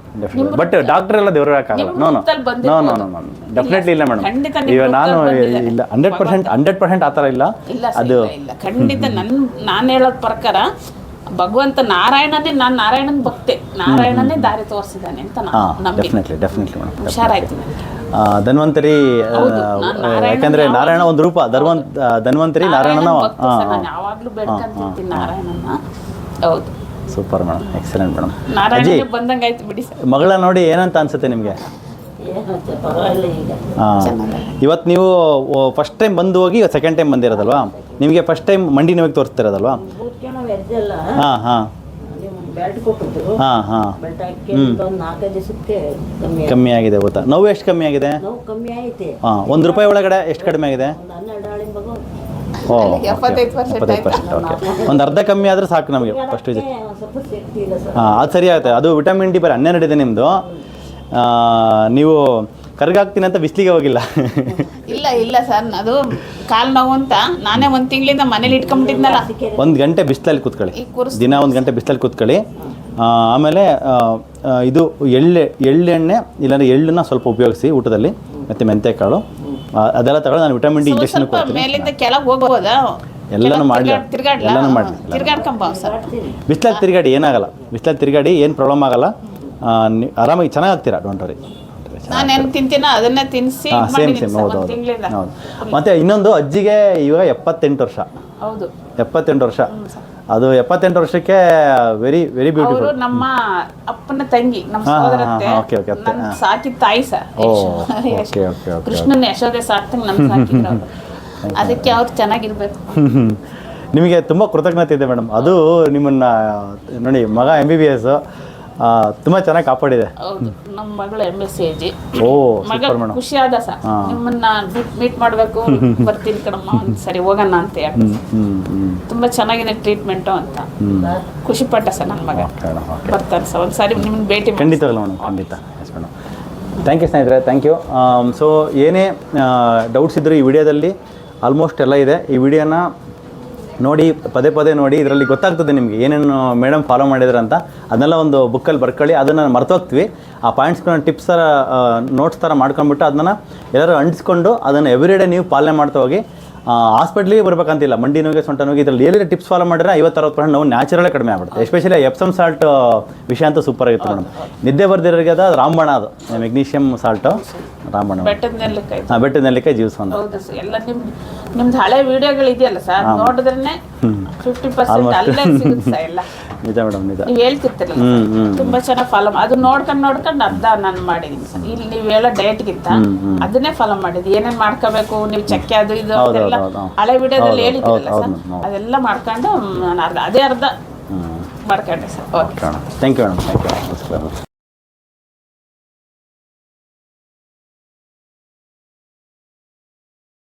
[SPEAKER 2] ಬಟ್ ಡಾಕ್ಟರ್ ಎಲ್ಲ ದೇವರು ಹಾಕಾಗಲ್ಲ no no no. No no definitely ಇಲ್ಲ ಮೇಡಮ್. ಈಗ ನಾನು ಇಲ್ಲ ಹಂಡ್ರೆಡ್ ಪರ್ಸೆಂಟ್ ಹಂಡ್ರೆಡ್ ಪರ್ಸೆಂಟ್ ಆ ಥರ ಇಲ್ಲ.
[SPEAKER 1] ಅದು ಖಂಡಿತ ನನ್ನ ನಾನು ಹೇಳೋದ್ ಪ್ರಕಾರ ಭಗವಂತ ನಾರಾಯಣನೇ ನಾನು ನಾರಾಯಣನ್ ಭಕ್ತೆ ನಾರಾಯಣನೇ ದಾರಿ ತೋರಿಸಿದಾನೆ ಅಂತ
[SPEAKER 2] ಡೆಫಿನೆಟ್ಲಿ ಡೆಫಿನೆಟ್ಲಿ ಮೇಡಮ್
[SPEAKER 1] ಹುಷಾರಾಯ್ತು
[SPEAKER 2] ಧನ್ವಂತರಿ ಯಾಕಂದ್ರೆ ನಾರಾಯಣ ಒಂದು ರೂಪ ಧನ್ವಂತ ಆ, ಧನ್ವಂತರಿ ನಾರಾಯಣನ
[SPEAKER 1] ಯಾವಾಗಲೂ ಬೇಡ್ಕೊಂತಿರ್ತೀನಿ ನಾರಾಯಣನ ಹೌದು.
[SPEAKER 2] ಸೂಪರ್ ಮೇಡಮ್ ಎಕ್ಸಲೆಂಟ್ ಮೇಡಮ್
[SPEAKER 1] ಅಜ್ಜಿ ಬಂದಂಗಾಯ್ತು ಬಿಡಿ ಸರ್.
[SPEAKER 2] ಮಗಳ ನೋಡಿ ಏನಂತ ಅನ್ಸುತ್ತೆ ನಿಮಗೆ? ಇವತ್ತು ನೀವು ಫಸ್ಟ್ ಟೈಮ್ ಬಂದು ಹೋಗಿ ಸೆಕೆಂಡ್ ಟೈಮ್ ಬಂದಿರೋದಲ್ವಾ? ನಿಮಗೆ ಫಸ್ಟ್ ಟೈಮ್ ಮಂಡಿ ನೋವಿಗೆ ತೋರಿಸ್ತಿರೋದಲ್ವಾ? ಹಾಂ ಹಾಂ.
[SPEAKER 3] ಬೆಲ್ಟ್ ಕೊಟ್ಟಿದ್ರು
[SPEAKER 2] ಹಾಂ ಹಾಂ.
[SPEAKER 3] ಬೆಲ್ಟ್ ಹಾಕಿ ಒಂದು ನಾಲ್ಕೈದು ದಿವಸಕ್ಕೆ ಕಮ್ಮಿ
[SPEAKER 2] ಆಗಿದೆ ಗೊತ್ತಾ? ನೋವು ಎಷ್ಟು ಕಮ್ಮಿ ಆಗಿದೆ?
[SPEAKER 3] ನೋವು ಕಮ್ಮಿ ಐತೆ
[SPEAKER 2] ಹಾಂ ಒಂದು ರೂಪಾಯಿ ಒಳಗಡೆ ಎಷ್ಟು ಕಡಿಮೆ ಆಗಿದೆ?
[SPEAKER 3] ಒಂದು ಹನ್ನೆರಡು ಆಳಿಂಬಗು
[SPEAKER 2] ಓ
[SPEAKER 1] ಎಪ್ಪತ್ತೈದು ಪರ್ಸೆಂಟ್
[SPEAKER 2] ಓಕೆ ಒಂದು ಅರ್ಧ ಕಮ್ಮಿ ಆದರೆ ಸಾಕು ನಮಗೆ ಫಸ್ಟ್ ವಿಸಿಟ್
[SPEAKER 3] ಸ್ವಲ್ಪ ಶಕ್ತಿ ಇಲ್ಲ ಸರ್.
[SPEAKER 2] ಹಾಂ ಅದು ಸರಿ ಆಗುತ್ತೆ ಅದು ವಿಟಮಿನ್ ಡಿ ಬರ ಹನ್ನೆರಡು ಇದೆ ನಿಮ್ಮದು ನೀವು ಕರ್ಗಾಗ್ತೀನಿ ಅಂತ ಬಿಸಿಲಿಗೆ ಹೋಗಿಲ್ಲ.
[SPEAKER 1] ಇಲ್ಲ ಇಲ್ಲ ಸರ್ ಅದು ಕಾಲ್ ನೋವು ಅಂತ ನಾನೇ ಒಂದು ತಿಂಗಳಿಂದ ಮನೇಲಿ ಇಟ್ಕೊಂಡ್ಬಿಟ್ಟಿದ್ನಲ್ಲ
[SPEAKER 2] ಒಂದು ಗಂಟೆ ಬಿಸಿಲಲ್ಲಿ ಕೂತ್ಕೊಳ್ಳಿ.
[SPEAKER 1] ಈ ಕೂರಿಸ್
[SPEAKER 2] ದಿನ ಒಂದು ಗಂಟೆ ಬಿಸಿಲಲ್ಲಿ ಕೂತ್ಕೊಳ್ಳಿ. ಆ, ಆಮೇಲೆ ಆ, ಆ, ಇದು ಎಳ್ಳೆ ಎಳ್ಳೆಣ್ಣೆ ಇಲ್ಲಾಂದ್ರೆ ಎಳ್ಳನ್ನ ಸ್ವಲ್ಪ ಉಪಯೋಗಿಸಿ ಊಟದಲ್ಲಿ ಮತ್ತೆ ಮೆಂತೆಕಾಳು. ಕಾಳು ಅದೆಲ್ಲ ತಗೊಳ್ಳಿ ನಾನು ವಿಟಮಿನ್ ಡಿ ಇಂಜೆಕ್ಷನ್
[SPEAKER 1] ಸ್ವಲ್ಪ
[SPEAKER 2] ಕೊಡ್ತೀನಿ.
[SPEAKER 1] ಮೇಲಿಂದ ಕೆಳಗೆ ಹೋಗ್ಬೋದಾ?
[SPEAKER 2] ಎಲ್ಲನೂ ಮಾಡ್ಲಿ.
[SPEAKER 1] ತಿರ್ಗಾಡ್ಲಾ?
[SPEAKER 2] ಎಲ್ಲನೂ ಮಾಡ್ಲಿ.
[SPEAKER 1] ತಿರ್ಗಾಡ್ಕೊಂಬ ಸರ್.
[SPEAKER 2] ಬಿಸಿಲಲ್ಲಿ ತಿರುಗಾಡಿ ಏನಾಗಲ್ಲ. ಬಿಸಿಲಲ್ಲಿ ತಿರುಗಾಡಿ ಏನು ಪ್ರಾಬ್ಲಮ್ ಆಗಲ್ಲ. ಆ, ನೀ- ಆರಾಮಾಗಿ ಚೆನ್ನಾಗಿ ಆಗ್ತೀರಾ? ಡೋಂಟ್ ವರಿ
[SPEAKER 1] ನಾನೇನು ತಿಂತೀನ ಅದನ್ನೇ ತಿನ್ನಿಸಿ
[SPEAKER 2] ಹಾಂ ಸೇಮ್ ಸೇಮ್ ಹೌದು ಹೌದು.
[SPEAKER 1] ತಿಂಗಳಿಂದ.
[SPEAKER 2] ಹೌದು. ಮತ್ತು ಇನ್ನೊಂದು ಅಜ್ಜಿಗೆ ಇವಾಗ ಎಪ್ಪತ್ತೆಂಟು ವರ್ಷ.
[SPEAKER 1] ಹೌದು.
[SPEAKER 2] ಎಪ್ಪತ್ತೆಂಟು ವರ್ಷ. ಅದು ಎಪ್ಪತ್ತೆಂಟು ವರ್ಷಕ್ಕೆ ವೆರಿ ವೆರಿ
[SPEAKER 1] ಅವರು
[SPEAKER 2] ಬ್ಯೂಟಿಫುಲ್
[SPEAKER 1] ನಮ್ಮ ಅಪ್ಪನ ತಂಗಿ ನಮ್ಮ
[SPEAKER 2] ಹಾ, ಹಾ, ಅತ್ತೆ,
[SPEAKER 1] ನನ್
[SPEAKER 2] ಹಾ.
[SPEAKER 1] ಸಾಕಿದ ತಾಯಿ sir.
[SPEAKER 2] Oh okay. Okay okay
[SPEAKER 1] ಕೃಷ್ಣನ ಯಶೋದೆ ಸಾಕ್ತಂಗೆ ನಮ್ ಸಾಕಿದ್ರು ಅವ್ರು. ಅದಕ್ಕೆ ಅವ್ರು ಚೆನ್ನಾಗಿರ್ಬೇಕು.
[SPEAKER 2] ನಿಮಗೆ ತುಂಬ ಕೃತಜ್ಞತೆ ಇದೆ ಮೇಡಮ್. ಅದು ನಿಮ್ಮನ್ನ ನೋಡಿ ಮಗ ಎಂ ಬಿ ಬಿ ಎಸ್ ತುಂಬ ಚೆನ್ನಾಗಿ ಕಾಪಾಡಿದೆ.
[SPEAKER 1] ಹೌದು ನಮ್ಮ ಮಗಳು M S C G
[SPEAKER 2] O
[SPEAKER 1] ಮಗ
[SPEAKER 2] ಸೂಪರ್ ಮೇಡಮ್
[SPEAKER 1] ಖುಷಿ ಆದ ಸರ್. ನಿಮ್ಮನ್ನ ಮೀಟ್ ಮಾಡಬೇಕು ಬರ್ತೀನಿ ಕಣಮ್ಮ ಒಂದ್ ಸರಿ ಹೋಗೋಣ ಅಂತ ತುಂಬಾ ಚೆನ್ನಾಗಿದೆ ಟ್ರೀಟ್ಮೆಂಟು ಅಂತ. ಖುಷಿ ಪಟ್ಟ ಸರ್ ನನ್ನ ಮಗ. ಬರ್ತಾರೆ ಸರ್ ಒಂದ್ಸಾರಿ ನಿಮ್ಮನ್ನ ಭೇಟಿ ಮಾಡಿ.
[SPEAKER 2] ಖಂಡಿತವಾಗ್ಲೂ ಮೇಡಮ್ ಖಂಡಿತ. ಎಸ್ ಮೇಡಮ್ ಥ್ಯಾಂಕ್ ಯು ಸ್ನೇಹಿತರೆ ಥ್ಯಾಂಕ್ ಯು ಸೊ ಏನೇ ಡೌಟ್ಸ್ ಇದ್ದರೂ ಈ ವಿಡಿಯೋದಲ್ಲಿ ಆಲ್ಮೋಸ್ಟ್ ಎಲ್ಲ ಇದೆ. ಈ ವಿಡಿಯೋನ ನೋಡಿ, ಪದೇ ಪದೇ ನೋಡಿ, ಇದರಲ್ಲಿ ಗೊತ್ತಾಗ್ತದೆ ನಿಮಗೆ ಏನೇನು ಮೇಡಮ್ ಫಾಲೋ ಮಾಡಿದ್ರು ಅಂತ. ಅದನ್ನೆಲ್ಲ ಒಂದು ಬುಕ್ಕಲ್ಲಿ ಬರ್ಕೊಳ್ಳಿ, ಅದನ್ನು ಮರ್ತೋಗ್ತೀವಿ. ಆ ಪಾಯಿಂಟ್ಸ್ಗಳನ್ನ ಟಿಪ್ಸ್ ಥರ ನೋಟ್ಸ್ ಥರ ಮಾಡ್ಕೊಂಡ್ಬಿಟ್ಟು ಅದನ್ನು ಎಲ್ಲರೂ ಅಂಟಿಸ್ಕೊಂಡು ಅದನ್ನು ಎವ್ರಿ ಡೇ ನೀವು ಪಾಲನೆ ಮಾಡ್ತಾ ಹೋಗಿ ಹಾಸ್ಪಿಟ್ಲಿಗೆ ಬರಬೇಕಂತಿಲ್ಲ ಮಂಡಿ ನೋವಿಗೆ ಸೊಂಟ ನೋವಿಗೆ ಇದರಲ್ಲಿ ಏನಿದೆ ಟಿಪ್ಸ್ ಫಾಲೋ ಮಾಡಿದ್ರೆ ಐವತ್ತು ಅರವತ್ತು ಪರ್ಸೆಂಟ್ ನೋವು ನ್ಯಾಚುರಲೇ ಕಡಿಮೆ ಆಗ್ಬಿಡುತ್ತೆ. ಎಸ್ಪೆಷಲಿ ಎಪ್ಸಮ್ ಸಾಲ್ಟ್ ವಿಷಯ ಅಂತ ಸೂಪರ್ ಆಗಿತ್ತು ಮೇಡಮ್ ನಿದ್ದೆ ಬರ್ದಿರೋರಿಗೆ ಅದು ರಾಮಬಣ ಅದು. ಮೆಗ್ನೀಷಿಯಮ್ ಸಾಲ್ಟು ರಾಮಬಣ.
[SPEAKER 1] ಬೆಟ್ಟದ ನೆಲ್ಲಿಕಾಯಿ.
[SPEAKER 2] ಹಾಂ ಬೆಟ್ಟದ ನೆಲ್ಲಿಕಾಯಿ ಜ್ಯೂಸ್ ಒಂದು.
[SPEAKER 1] ಹೌದು ಸರ್. ಎಲ್ಲ ನಿಮ್ ನಿಮ್ದು ಹಳೆ ವಿಡಿಯೋಗಳು ಇದೆಯಲ್ಲ ಸರ್ ನೋಡಿದ್ರೆ ಫಿಫ್ಟಿ ಪರ್ಸೆಂಟ್ ಅಲ್ಲೇ ಸಿಗುತ್ತೆ ಎಲ್ಲ.
[SPEAKER 2] ನಿಜ ಮೇಡಮ್ ನಿಜ.
[SPEAKER 1] ನೀವು ಹೇಳ್ತಿರ್ತಿರಲ್ಲ
[SPEAKER 2] ಹ್ಮ್, ಹ್ಮ್.
[SPEAKER 1] ತುಂಬಾ ಚೆನ್ನಾಗಿ ಫಾಲೋ ಅದು ನೋಡ್ಕೊಂಡು ನೋಡ್ಕೊಂಡು ಅರ್ಧ ನಾನು ಮಾಡಿದೀನಿ ಸರ್. ಇಲ್ಲಿ ನೀವು ಹೇಳೋ ಡಯಟ್ಗಿಂತ ಅದನ್ನೇ ಫಾಲೋ ಮಾಡಿದ್ವಿ ಏನೇನ್ ಮಾಡ್ಕೋಬೇಕು ನೀವು ಚಕ್ಕೆ ಅದು ಇದು
[SPEAKER 2] ಹೌದು,
[SPEAKER 1] ಅದೆಲ್ಲ
[SPEAKER 2] ಹೌದು, ಹೌದು.
[SPEAKER 1] ಹಳೆ ವಿಡಿಯೋದಲ್ಲಿ
[SPEAKER 2] ಹೌದು,
[SPEAKER 1] ಹೇಳಿದ್ರಲ್ಲ
[SPEAKER 2] ಹೌದು,
[SPEAKER 1] ಸರ್.
[SPEAKER 2] ಹೌದು.
[SPEAKER 1] ಅದೆಲ್ಲ ಮಾಡ್ಕೊಂಡು ನಾನು ಅರ್ಧ ಅದೇ ಅರ್ಧ ಮಾಡ್ಕೊಂಡೆ sir. Okay
[SPEAKER 2] thank you madam thank you